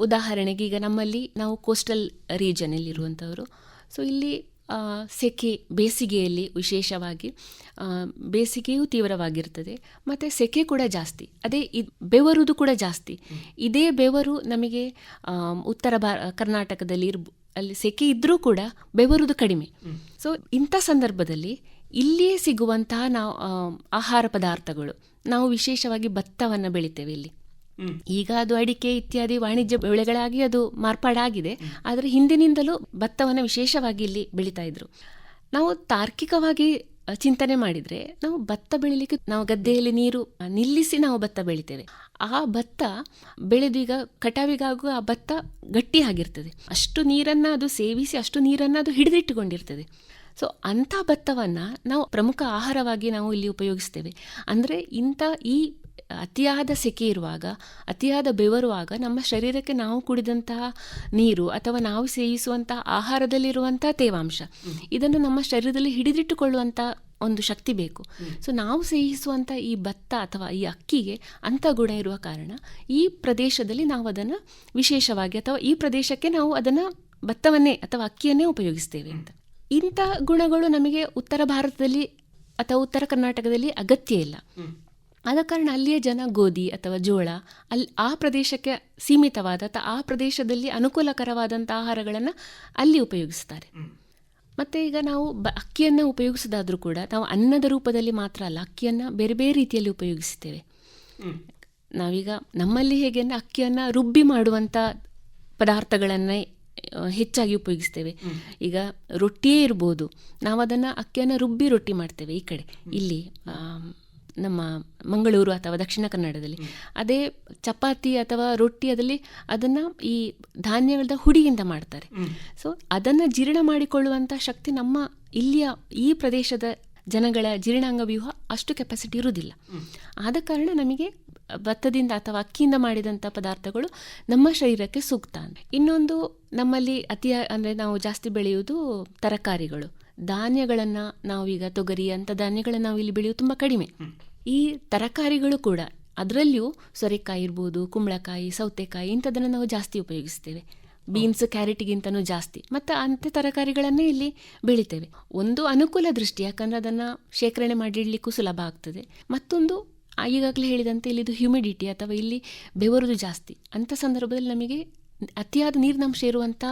ಉದಾಹರಣೆಗೆ ಈಗ ನಮ್ಮಲ್ಲಿ ನಾವು ಕೋಸ್ಟಲ್ ರೀಜನಲ್ಲಿ ಇರುವಂಥವರು ಸೊ ಇಲ್ಲಿ ಸೆಕೆ ಬೇಸಿಗೆಯಲ್ಲಿ ವಿಶೇಷವಾಗಿ ಬೇಸಿಗೆಯೂ ತೀವ್ರವಾಗಿರ್ತದೆ. ಮತ್ತು ಸೆಕೆ ಕೂಡ ಜಾಸ್ತಿ. ಅದೇ ಇದ್ ಬೆವರುದು ಕೂಡ ಜಾಸ್ತಿ. ಇದೇ ಬೆವರು ನಮಗೆ ಉತ್ತರ ಭಾ ಕರ್ನಾಟಕದಲ್ಲಿ ಅಲ್ಲಿ ಸೆಕೆ ಇದ್ದರೂ ಕೂಡ ಬೆವರುದು ಕಡಿಮೆ. ಸೊ ಇಂಥ ಸಂದರ್ಭದಲ್ಲಿ ಇಲ್ಲಿಯೇ ಸಿಗುವಂತಹ ನಾವು ಆಹಾರ ಪದಾರ್ಥಗಳು. ನಾವು ವಿಶೇಷವಾಗಿ ಭತ್ತವನ್ನು ಬೆಳಿತೇವೆ ಇಲ್ಲಿ. ಈಗ ಅದು ಅಡಿಕೆ ಇತ್ಯಾದಿ ವಾಣಿಜ್ಯ ಬೆಳೆಗಳಾಗಿ ಅದು ಮಾರ್ಪಾಡಾಗಿದೆ. ಆದರೆ ಹಿಂದಿನಿಂದಲೂ ಭತ್ತವನ್ನು ವಿಶೇಷವಾಗಿ ಇಲ್ಲಿ ಬೆಳೀತಾ ಇದ್ರು. ನಾವು ತಾರ್ಕಿಕವಾಗಿ ಚಿಂತನೆ ಮಾಡಿದರೆ ನಾವು ಭತ್ತ ಬೆಳಿಲಿಕ್ಕೆ ನಾವು ಗದ್ದೆಯಲ್ಲಿ ನೀರು ನಿಲ್ಲಿಸಿ ನಾವು ಭತ್ತ ಬೆಳಿತೇವೆ. ಆ ಭತ್ತ ಬೆಳೆದು ಈಗ ಕಟಾವಿಗಾಗುವ ಆ ಭತ್ತ ಗಟ್ಟಿಯಾಗಿರ್ತದೆ. ಅಷ್ಟು ನೀರನ್ನು ಅದು ಸೇವಿಸಿ ಅಷ್ಟು ನೀರನ್ನು ಅದು ಹಿಡಿದಿಟ್ಟುಕೊಂಡಿರ್ತದೆ. ಸೊ ಅಂಥ ಭತ್ತವನ್ನು ನಾವು ಪ್ರಮುಖ ಆಹಾರವಾಗಿ ನಾವು ಇಲ್ಲಿ ಉಪಯೋಗಿಸ್ತೇವೆ. ಅಂದರೆ ಇಂಥ ಈ ಅತಿಯಾದ ಸೆಕೆ ಇರುವಾಗ ಅತಿಯಾದ ಬೆವರುವಾಗ ನಮ್ಮ ಶರೀರಕ್ಕೆ ನಾವು ಕುಡಿದಂತಹ ನೀರು ಅಥವಾ ನಾವು ಸೇವಿಸುವಂತಹ ಆಹಾರದಲ್ಲಿರುವಂತಹ ತೇವಾಂಶ ಇದನ್ನು ನಮ್ಮ ಶರೀರದಲ್ಲಿ ಹಿಡಿದಿಟ್ಟುಕೊಳ್ಳುವಂಥ ಒಂದು ಶಕ್ತಿ ಬೇಕು. ಸೊ ನಾವು ಸೇವಿಸುವಂಥ ಈ ಭತ್ತ ಅಥವಾ ಈ ಅಕ್ಕಿಗೆ ಅಂಥ ಗುಣ ಇರುವ ಕಾರಣ ಈ ಪ್ರದೇಶದಲ್ಲಿ ನಾವು ಅದನ್ನು ವಿಶೇಷವಾಗಿ ಅಥವಾ ಈ ಪ್ರದೇಶಕ್ಕೆ ನಾವು ಅದನ್ನು ಭತ್ತವನ್ನೇ ಅಥವಾ ಅಕ್ಕಿಯನ್ನೇ ಉಪಯೋಗಿಸ್ತೇವೆ ಅಂತ. ಇಂಥ ಗುಣಗಳು ನಮಗೆ ಉತ್ತರ ಭಾರತದಲ್ಲಿ ಅಥವಾ ಉತ್ತರ ಕರ್ನಾಟಕದಲ್ಲಿ ಅಗತ್ಯ ಇಲ್ಲ. ಆದ ಕಾರಣ ಅಲ್ಲಿಯ ಜನ ಗೋಧಿ ಅಥವಾ ಜೋಳ ಅಲ್ಲಿ ಆ ಪ್ರದೇಶಕ್ಕೆ ಸೀಮಿತವಾದ ಅಥವಾ ಆ ಪ್ರದೇಶದಲ್ಲಿ ಅನುಕೂಲಕರವಾದಂಥ ಆಹಾರಗಳನ್ನು ಅಲ್ಲಿ ಉಪಯೋಗಿಸ್ತಾರೆ. ಮತ್ತು ಈಗ ನಾವು ಬ ಅಕ್ಕಿಯನ್ನು ಉಪಯೋಗಿಸೋದಾದರೂ ಕೂಡ ನಾವು ಅನ್ನದ ರೂಪದಲ್ಲಿ ಮಾತ್ರ ಅಲ್ಲ, ಅಕ್ಕಿಯನ್ನು ಬೇರೆ ಬೇರೆ ರೀತಿಯಲ್ಲಿ ಉಪಯೋಗಿಸ್ತೇವೆ. ನಾವೀಗ ನಮ್ಮಲ್ಲಿ ಹೇಗೆ ಅಂದರೆ ಅಕ್ಕಿಯನ್ನು ರುಬ್ಬಿ ಮಾಡುವಂಥ ಪದಾರ್ಥಗಳನ್ನೇ ಹೆಚ್ಚಾಗಿ ಉಪಯೋಗಿಸ್ತೇವೆ. ಈಗ ರೊಟ್ಟಿಯೇ ಇರ್ಬೋದು. ನಾವು ಅದನ್ನು ಅಕ್ಕಿಯನ್ನು ರುಬ್ಬಿ ರೊಟ್ಟಿ ಮಾಡ್ತೇವೆ ಈ ಕಡೆ. ಇಲ್ಲಿ ನಮ್ಮ ಮಂಗಳೂರು ಅಥವಾ ದಕ್ಷಿಣ ಕನ್ನಡದಲ್ಲಿ. ಅದೇ ಚಪಾತಿ ಅಥವಾ ರೊಟ್ಟಿ ಅದರಲ್ಲಿ ಅದನ್ನು ಈ ಧಾನ್ಯಗಳ ಹುಡಿಯಿಂದ ಮಾಡ್ತಾರೆ. ಸೊ ಅದನ್ನು ಜೀರ್ಣ ಮಾಡಿಕೊಳ್ಳುವಂಥ ಶಕ್ತಿ ನಮ್ಮ ಇಲ್ಲಿಯ ಈ ಪ್ರದೇಶದ ಜನಗಳ ಜೀರ್ಣಾಂಗ ವ್ಯೂಹ ಅಷ್ಟು ಕೆಪಾಸಿಟಿ ಇರುವುದಿಲ್ಲ. ಆದ ಕಾರಣ ನಮಗೆ ಭತ್ತದಿಂದ ಅಥವಾ ಅಕ್ಕಿಯಿಂದ ಮಾಡಿದಂಥ ಪದಾರ್ಥಗಳು ನಮ್ಮ ಶರೀರಕ್ಕೆ ಸೂಕ್ತ ಇನ್ನೊಂದು ನಮ್ಮಲ್ಲಿ ಅತಿ, ಅಂದರೆ ನಾವು ಜಾಸ್ತಿ ಬೆಳೆಯುವುದು ತರಕಾರಿಗಳು. ಧಾನ್ಯಗಳನ್ನು ನಾವೀಗ ತೊಗರಿ ಅಂಥ ಧಾನ್ಯಗಳನ್ನು ನಾವು ಇಲ್ಲಿ ಬೆಳೆಯುವುದು ತುಂಬ ಕಡಿಮೆ. ಈ ತರಕಾರಿಗಳು ಕೂಡ ಅದರಲ್ಲಿಯೂ ಸೊರೆಕಾಯಿ ಇರ್ಬೋದು, ಕುಂಬಳಕಾಯಿ, ಸೌತೆಕಾಯಿ ಇಂಥದ್ದನ್ನು ನಾವು ಜಾಸ್ತಿ ಉಪಯೋಗಿಸ್ತೇವೆ. ಬೀನ್ಸ್, ಕ್ಯಾರೆಟ್ಗಿಂತನೂ ಜಾಸ್ತಿ. ಮತ್ತು ಅಂಥ ತರಕಾರಿಗಳನ್ನೇ ಇಲ್ಲಿ ಬೆಳಿತೇವೆ. ಒಂದು ಅನುಕೂಲ ದೃಷ್ಟಿ, ಯಾಕಂದರೆ ಅದನ್ನು ಶೇಖರಣೆ ಮಾಡಿಡಲಿಕ್ಕೂ ಸುಲಭ ಆಗ್ತದೆ. ಮತ್ತೊಂದು ಈಗಾಗಲೇ ಹೇಳಿದಂತೆ ಇಲ್ಲಿದು ಹ್ಯುಮಿಡಿಟಿ ಅಥವಾ ಇಲ್ಲಿ ಬೆವರುದು ಜಾಸ್ತಿ. ಅಂಥ ಸಂದರ್ಭದಲ್ಲಿ ನಮಗೆ ಅತಿಯಾದ ನೀರಿನಂಶ ಇರುವಂಥ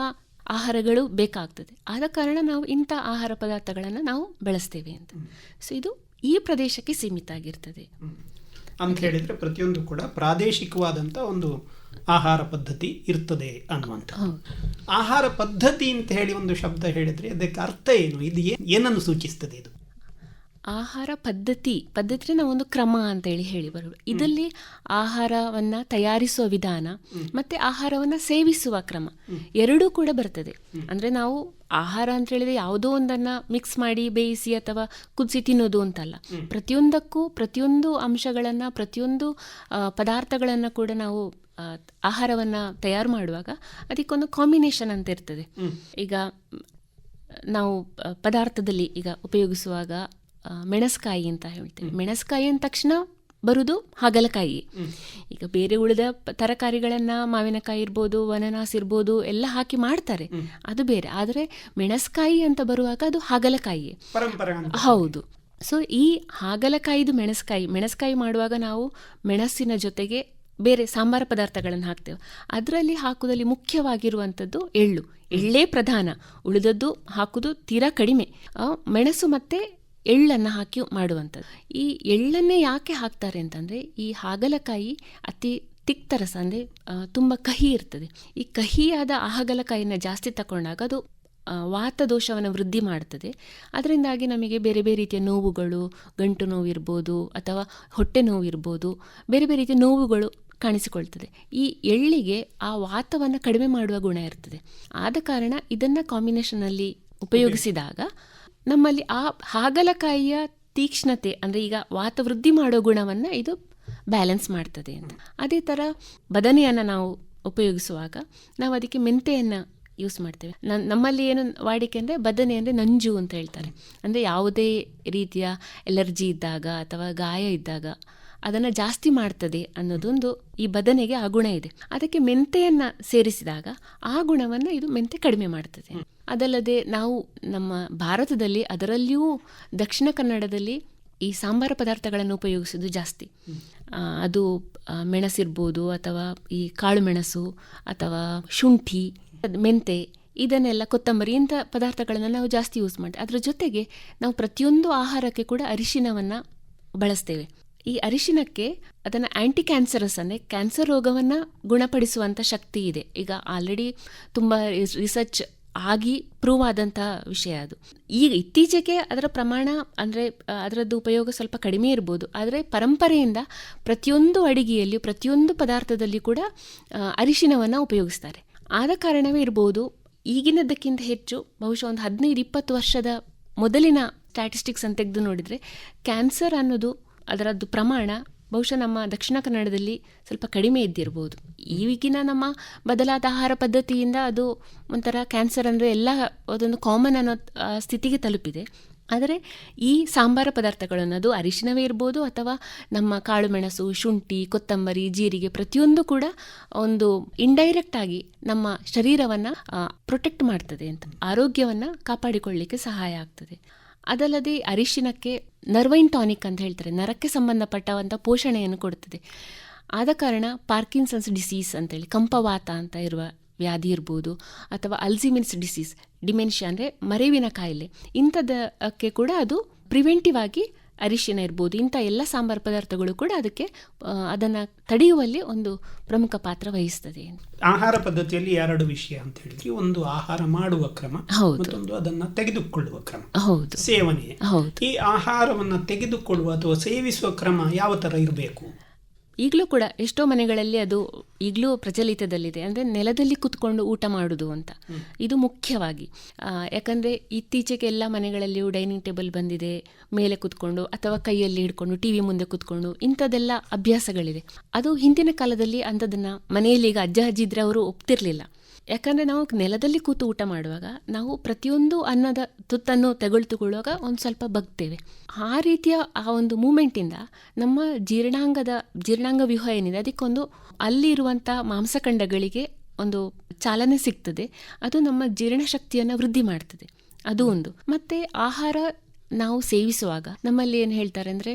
ಆಹಾರಗಳು ಬೇಕಾಗ್ತದೆ. ಆದ ಕಾರಣ ನಾವು ಇಂಥ ಆಹಾರ ಪದಾರ್ಥಗಳನ್ನು ನಾವು ಬಳಸ್ತೇವೆ ಅಂತ. ಸೊ ಇದು ಈ ಪ್ರದೇಶಕ್ಕೆ ಸೀಮಿತ ಆಗಿರ್ತದೆ. ಅಂತ ಹೇಳಿದರೆ ಪ್ರತಿಯೊಂದು ಕೂಡ ಪ್ರಾದೇಶಿಕವಾದಂಥ ಒಂದು ಆಹಾರ ಪದ್ಧತಿ ಇರ್ತದೆ ಅನ್ನುವಂಥ ಆಹಾರ ಪದ್ಧತಿ ಅಂತ ಹೇಳಿ ಒಂದು ಶಬ್ದ ಹೇಳಿದರೆ ಅದಕ್ಕೆ ಅರ್ಥ ಏನು? ಇದು ಏನ್- ಏನನ್ನು ಸೂಚಿಸ್ತದೆ ಇದು? ಆಹಾರ ಪದ್ಧತಿ ಪದ್ಧತಿ ನಾವು ಒಂದು ಕ್ರಮ ಅಂತ ಹೇಳಿ ಹೇಳಿ ಬರೋದು ಇದರಲ್ಲಿ ಆಹಾರವನ್ನ ತಯಾರಿಸುವ ವಿಧಾನ ಮತ್ತೆ ಆಹಾರವನ್ನ ಸೇವಿಸುವ ಕ್ರಮ ಎರಡೂ ಕೂಡ ಬರ್ತದೆ. ಅಂದ್ರೆ ನಾವು ಆಹಾರ ಅಂತ ಹೇಳಿದ್ರೆ ಯಾವುದೋ ಒಂದನ್ನ ಮಿಕ್ಸ್ ಮಾಡಿ ಬೇಯಿಸಿ ಅಥವಾ ಕುದಿಸಿ ತಿನ್ನೋದು ಅಂತಲ್ಲ. ಪ್ರತಿಯೊಂದಕ್ಕೂ ಪ್ರತಿಯೊಂದು ಅಂಶಗಳನ್ನ ಪ್ರತಿಯೊಂದು ಪದಾರ್ಥಗಳನ್ನ ಕೂಡ ನಾವು ಆಹಾರವನ್ನ ತಯಾರು ಮಾಡುವಾಗ ಅದಕ್ಕೊಂದು ಕಾಂಬಿನೇಷನ್ ಅಂತ ಇರ್ತದೆ. ಈಗ ನಾವು ಪದಾರ್ಥದಲ್ಲಿ ಈಗ ಉಪಯೋಗಿಸುವಾಗ ಮೆಣಸ್ಕಾಯಿ ಅಂತ ಹೇಳ್ತೇವೆ. ಮೆಣಸ್ಕಾಯಿ ಅಂದ ತಕ್ಷಣ ಬರುವುದು ಹಾಗಲಕಾಯಿ. ಈಗ ಬೇರೆ ಉಳಿದ ತರಕಾರಿಗಳನ್ನ ಮಾವಿನಕಾಯಿ ಇರ್ಬೋದು ವನನಾಸ್ ಇರ್ಬೋದು ಎಲ್ಲ ಹಾಕಿ ಮಾಡ್ತಾರೆ. ಅದು ಬೇರೆ. ಆದರೆ ಮೆಣಸ್ಕಾಯಿ ಅಂತ ಬರುವಾಗ ಅದು ಹಾಗಲಕಾಯಿ ಹೌದು. ಸೊ ಈ ಹಾಗಲಕಾಯಿದು ಮೆಣಸ್ಕಾಯಿ ಮೆಣಸ್ಕಾಯಿ ಮಾಡುವಾಗ ನಾವು ಮೆಣಸಿನ ಜೊತೆಗೆ ಬೇರೆ ಸಾಂಬಾರ ಪದಾರ್ಥಗಳನ್ನು ಹಾಕ್ತೇವೆ. ಅದರಲ್ಲಿ ಹಾಕುವುದಲ್ಲಿ ಮುಖ್ಯವಾಗಿರುವಂಥದ್ದು ಎಳ್ಳು. ಎಳ್ಳೇ ಪ್ರಧಾನ. ಉಳಿದದ್ದು ಹಾಕುದು ತೀರಾ ಕಡಿಮೆ. ಮೆಣಸು ಮತ್ತೆ ಎಳ್ಳನ್ನು ಹಾಕಿ ಮಾಡುವಂಥದ್ದು. ಈ ಎಳ್ಳನ್ನೇ ಯಾಕೆ ಹಾಕ್ತಾರೆ ಅಂತಂದರೆ, ಈ ಹಾಗಲಕಾಯಿ ಅತಿ ತಿಕ್ತರಸ ಅಂದರೆ ತುಂಬ ಕಹಿ ಇರ್ತದೆ. ಈ ಕಹಿಯಾದ ಆ ಹಾಗಲಕಾಯಿನ ಜಾಸ್ತಿ ತಗೊಂಡಾಗ ಅದು ವಾತ ವಾತದೋಷವನ್ನು ವೃದ್ಧಿ ಮಾಡ್ತದೆ. ಅದರಿಂದಾಗಿ ನಮಗೆ ಬೇರೆ ಬೇರೆ ರೀತಿಯ ನೋವುಗಳು, ಗಂಟು ನೋವು ಇರ್ಬೋದು ಅಥವಾ ಹೊಟ್ಟೆ ನೋವು ಇರ್ಬೋದು ಬೇರೆ ಬೇರೆ ರೀತಿಯ ನೋವುಗಳು ಕಾಣಿಸಿಕೊಳ್ತದೆ. ಈ ಎಳ್ಳಿಗೆ ಆ ವಾತವನ್ನು ಕಡಿಮೆ ಮಾಡುವ ಗುಣ ಇರ್ತದೆ. ಆದ ಕಾರಣ ಇದನ್ನು ಕಾಂಬಿನೇಷನಲ್ಲಿ ಉಪಯೋಗಿಸಿದಾಗ ನಮ್ಮಲ್ಲಿ ಆ ಹಾಗಲಕಾಯಿಯ ತೀಕ್ಷ್ಣತೆ, ಅಂದರೆ ಈಗ ವಾತ ವೃದ್ಧಿ ಮಾಡೋ ಗುಣವನ್ನು ಇದು ಬ್ಯಾಲೆನ್ಸ್ ಮಾಡ್ತದೆ ಅಂತ. ಅದೇ ಥರ ಬದನೆಯನ್ನು ನಾವು ಉಪಯೋಗಿಸುವಾಗ ನಾವು ಅದಕ್ಕೆ ಮೆಂತೆಯನ್ನು ಯೂಸ್ ಮಾಡ್ತೇವೆ. ನನ್ನ ನಮ್ಮಲ್ಲಿ ಏನು ವಾಡಿಕೆ ಅಂದರೆ ಬದನೆ ಅಂದರೆ ನಂಜು ಅಂತ ಹೇಳ್ತಾರೆ. ಅಂದರೆ ಯಾವುದೇ ರೀತಿಯ ಎಲರ್ಜಿ ಇದ್ದಾಗ ಅಥವಾ ಗಾಯ ಇದ್ದಾಗ ಅದನ್ನು ಜಾಸ್ತಿ ಮಾಡ್ತದೆ ಅನ್ನೋದೊಂದು ಈ ಬದನೆಗೆ ಆ ಗುಣ ಇದೆ. ಅದಕ್ಕೆ ಮೆಂತೆಯನ್ನು ಸೇರಿಸಿದಾಗ ಆ ಗುಣವನ್ನು ಇದು ಮೆಂತೆ ಕಡಿಮೆ ಮಾಡ್ತದೆ. ಅದಲ್ಲದೆ ನಾವು ನಮ್ಮ ಭಾರತದಲ್ಲಿ ಅದರಲ್ಲಿಯೂ ದಕ್ಷಿಣ ಕನ್ನಡದಲ್ಲಿ ಈ ಸಾಂಬಾರ ಪದಾರ್ಥಗಳನ್ನು ಉಪಯೋಗಿಸೋದು ಜಾಸ್ತಿ. ಅದು ಮೆಣಸಿರ್ಬೋದು ಅಥವಾ ಈ ಕಾಳು ಮೆಣಸು ಅಥವಾ ಶುಂಠಿ ಮೆಂತೆ ಇದನ್ನೆಲ್ಲ ಕೊತ್ತಂಬರಿ ಇಂಥ ಪದಾರ್ಥಗಳನ್ನು ನಾವು ಜಾಸ್ತಿ ಯೂಸ್ ಮಾಡ್ತೇವೆ. ಅದರ ಜೊತೆಗೆ ನಾವು ಪ್ರತಿಯೊಂದು ಆಹಾರಕ್ಕೆ ಕೂಡ ಅರಿಶಿನವನ್ನು ಬಳಸ್ತೇವೆ. ಈ ಅರಿಶಿನಕ್ಕೆ ಅದನ್ನು ಆ್ಯಂಟಿ ಕ್ಯಾನ್ಸರಸ್ ಅಂದರೆ ಕ್ಯಾನ್ಸರ್ ರೋಗವನ್ನು ಗುಣಪಡಿಸುವಂಥ ಶಕ್ತಿ ಇದೆ. ಈಗ ಆಲ್ರೆಡಿ ತುಂಬ ರಿಸರ್ಚ್ ಆಗಿ ಪ್ರೂವ್ ಆದಂತಹ ವಿಷಯ ಅದು. ಈಗ ಇತ್ತೀಚೆಗೆ ಅದರ ಪ್ರಮಾಣ ಅಂದರೆ, ಅದರದ್ದು ಉಪಯೋಗ ಸ್ವಲ್ಪ ಕಡಿಮೆ ಇರ್ಬೋದು. ಆದರೆ ಪರಂಪರೆಯಿಂದ ಪ್ರತಿಯೊಂದು ಅಡಿಗೆಯಲ್ಲಿ ಪ್ರತಿಯೊಂದು ಪದಾರ್ಥದಲ್ಲಿ ಕೂಡ ಅರಿಶಿನವನ್ನು ಉಪಯೋಗಿಸ್ತಾರೆ. ಆದ ಕಾರಣವೇ ಇರ್ಬೋದು ಈಗಿನದಕ್ಕಿಂತ ಹೆಚ್ಚು, ಬಹುಶಃ ಒಂದು ಹದಿನೈದು, ಇಪ್ಪತ್ತು ವರ್ಷದ ಮೊದಲಿನ ಸ್ಟ್ಯಾಟಿಸ್ಟಿಕ್ಸ್ ಅಂತ ತೆಗೆದು ನೋಡಿದರೆ ಕ್ಯಾನ್ಸರ್ ಅನ್ನೋದು ಅದರದ್ದು ಪ್ರಮಾಣ ಬಹುಶಃ ನಮ್ಮ ದಕ್ಷಿಣ ಕನ್ನಡದಲ್ಲಿ ಸ್ವಲ್ಪ ಕಡಿಮೆ ಇದ್ದಿರ್ಬೋದು. ಈಗಿನ ನಮ್ಮ ಬದಲಾದ ಆಹಾರ ಪದ್ಧತಿಯಿಂದ ಅದು ಒಂಥರ ಕ್ಯಾನ್ಸರ್ ಅಂದರೆ ಎಲ್ಲ ಅದೊಂದು ಕಾಮನ್ ಅನ್ನೋ ಸ್ಥಿತಿಗೆ ತಲುಪಿದೆ. ಆದರೆ ಈ ಸಾಂಬಾರ ಪದಾರ್ಥಗಳನ್ನು ಅದು ಅರಿಶಿನವೇ ಇರ್ಬೋದು ಅಥವಾ ನಮ್ಮ ಕಾಳು ಮೆಣಸು, ಶುಂಠಿ, ಕೊತ್ತಂಬರಿ, ಜೀರಿಗೆ ಪ್ರತಿಯೊಂದು ಕೂಡ ಒಂದು ಇಂಡೈರೆಕ್ಟ್ ಆಗಿ ನಮ್ಮ ಶರೀರವನ್ನು ಪ್ರೊಟೆಕ್ಟ್ ಮಾಡ್ತದೆ ಅಂತ. ಆರೋಗ್ಯವನ್ನು ಕಾಪಾಡಿಕೊಳ್ಳಿಕ್ಕೆ ಸಹಾಯ ಆಗ್ತದೆ. ಅದಲ್ಲದೆ ಅರಿಶಿನಕ್ಕೆ ನರ್ವೈನ್ ಟಾನಿಕ್ ಅಂತ ಹೇಳ್ತಾರೆ. ನರಕ್ಕೆ ಸಂಬಂಧಪಟ್ಟವಂಥ ಪೋಷಣೆಯನ್ನು ಕೊಡ್ತದೆ. ಆದ ಕಾರಣ ಪಾರ್ಕಿನ್ಸನ್ಸ್ ಡಿಸೀಸ್ ಅಂತೇಳಿ, ಕಂಪವಾತ ಅಂತ ಇರುವ ವ್ಯಾಧಿ ಇರ್ಬೋದು, ಅಥವಾ ಅಲ್ಝಿಮಿನ್ಸ್ ಡಿಸೀಸ್, ಡಿಮೆನ್ಷಿಯಾ ಅಂದರೆ ಮರೆವಿನ ಕಾಯಿಲೆ. ಇಂಥದಕ್ಕೆ ಕೂಡ ಅದು ಪ್ರಿವೆಂಟಿವ್ ಆಗಿ ಅರಿಶಿನ ಇರ್ಬೋದು ಇಂಥ ಎಲ್ಲ ಸಾಂಬಾರು ಪದಾರ್ಥಗಳು ಕೂಡ ಅದಕ್ಕೆ ಅದನ್ನು ತಡೆಯುವಲ್ಲಿ ಒಂದು ಪ್ರಮುಖ ಪಾತ್ರ ವಹಿಸ್ತದೆ ಆಹಾರ ಪದ್ಧತಿಯಲ್ಲಿ ಎರಡು ವಿಷಯ ಅಂತ ಹೇಳಿದ್ರೆ ಒಂದು ಆಹಾರ ಮಾಡುವ ಕ್ರಮ. ಮತ್ತೊಂದು ಅದನ್ನ ತೆಗೆದುಕೊಳ್ಳುವ ಕ್ರಮ. ಹೌದು. ಸೇವನೆ. ಹೌದು. ಈ ಆಹಾರವನ್ನ ತೆಗೆದುಕೊಳ್ಳುವ ಅಥವಾ ಸೇವಿಸುವ ಕ್ರಮ ಯಾವ ತರ ಇರಬೇಕು? ಈಗಲೂ ಕೂಡ ಎಷ್ಟೋ ಮನೆಗಳಲ್ಲಿ ಅದು ಈಗಲೂ ಪ್ರಚಲಿತದಲ್ಲಿದೆ. ಅಂದರೆ ನೆಲದಲ್ಲಿ ಕುತ್ಕೊಂಡು ಊಟ ಮಾಡುವುದು ಅಂತ. ಇದು ಮುಖ್ಯವಾಗಿ. ಯಾಕಂದರೆ ಯಾಕಂದ್ರೆ ಇತ್ತೀಚೆಗೆ ಎಲ್ಲ ಮನೆಗಳಲ್ಲಿಯೂ ಡೈನಿಂಗ್ ಟೇಬಲ್ ಬಂದಿದೆ. ಮೇಲೆ ಕುತ್ಕೊಂಡು ಅಥವಾ ಕೈಯಲ್ಲಿ ಹಿಡ್ಕೊಂಡು ಟಿ ವಿ ಮುಂದೆ ಕುತ್ಕೊಂಡು ಇಂಥದ್ದೆಲ್ಲ ಅಭ್ಯಾಸಗಳಿದೆ ಅದು ಹಿಂದಿನ ಕಾಲದಲ್ಲಿ ಅಂಥದನ್ನು ಮನೆಯಲ್ಲಿ ಈಗ ಅಜ್ಜ ಅಜ್ಜಿದ್ರೆ ಅವರು ಒಪ್ತಿರ್ಲಿಲ್ಲ. ಯಾಕಂದರೆ ನಾವು ನೆಲದಲ್ಲಿ ಕೂತು ಊಟ ಮಾಡುವಾಗ ನಾವು ಪ್ರತಿಯೊಂದು ಅನ್ನದ ತುತ್ತನ್ನು ತೆಗೊಳ್ತುಕೊಳ್ಳುವಾಗ ಒಂದು ಸ್ವಲ್ಪ ಬಗ್ತೇವೆ. ಆ ರೀತಿಯ ಆ ಒಂದು ಮೂಮೆಂಟಿಂದ ನಮ್ಮ ಜೀರ್ಣಾಂಗದ, ಜೀರ್ಣಾಂಗ ವ್ಯೂಹ ಏನಿದೆ, ಅದಕ್ಕೊಂದು ಅಲ್ಲಿರುವಂಥ ಮಾಂಸಖಂಡಗಳಿಗೆ ಒಂದು ಚಾಲನೆ ಸಿಗ್ತದೆ. ಅದು ನಮ್ಮ ಜೀರ್ಣಶಕ್ತಿಯನ್ನು ವೃದ್ಧಿ ಮಾಡ್ತದೆ. ಅದು ಒಂದು. ಮತ್ತು ಆಹಾರ ನಾವು ಸೇವಿಸುವಾಗ ನಮ್ಮಲ್ಲಿ ಏನು ಹೇಳ್ತಾರೆ ಅಂದರೆ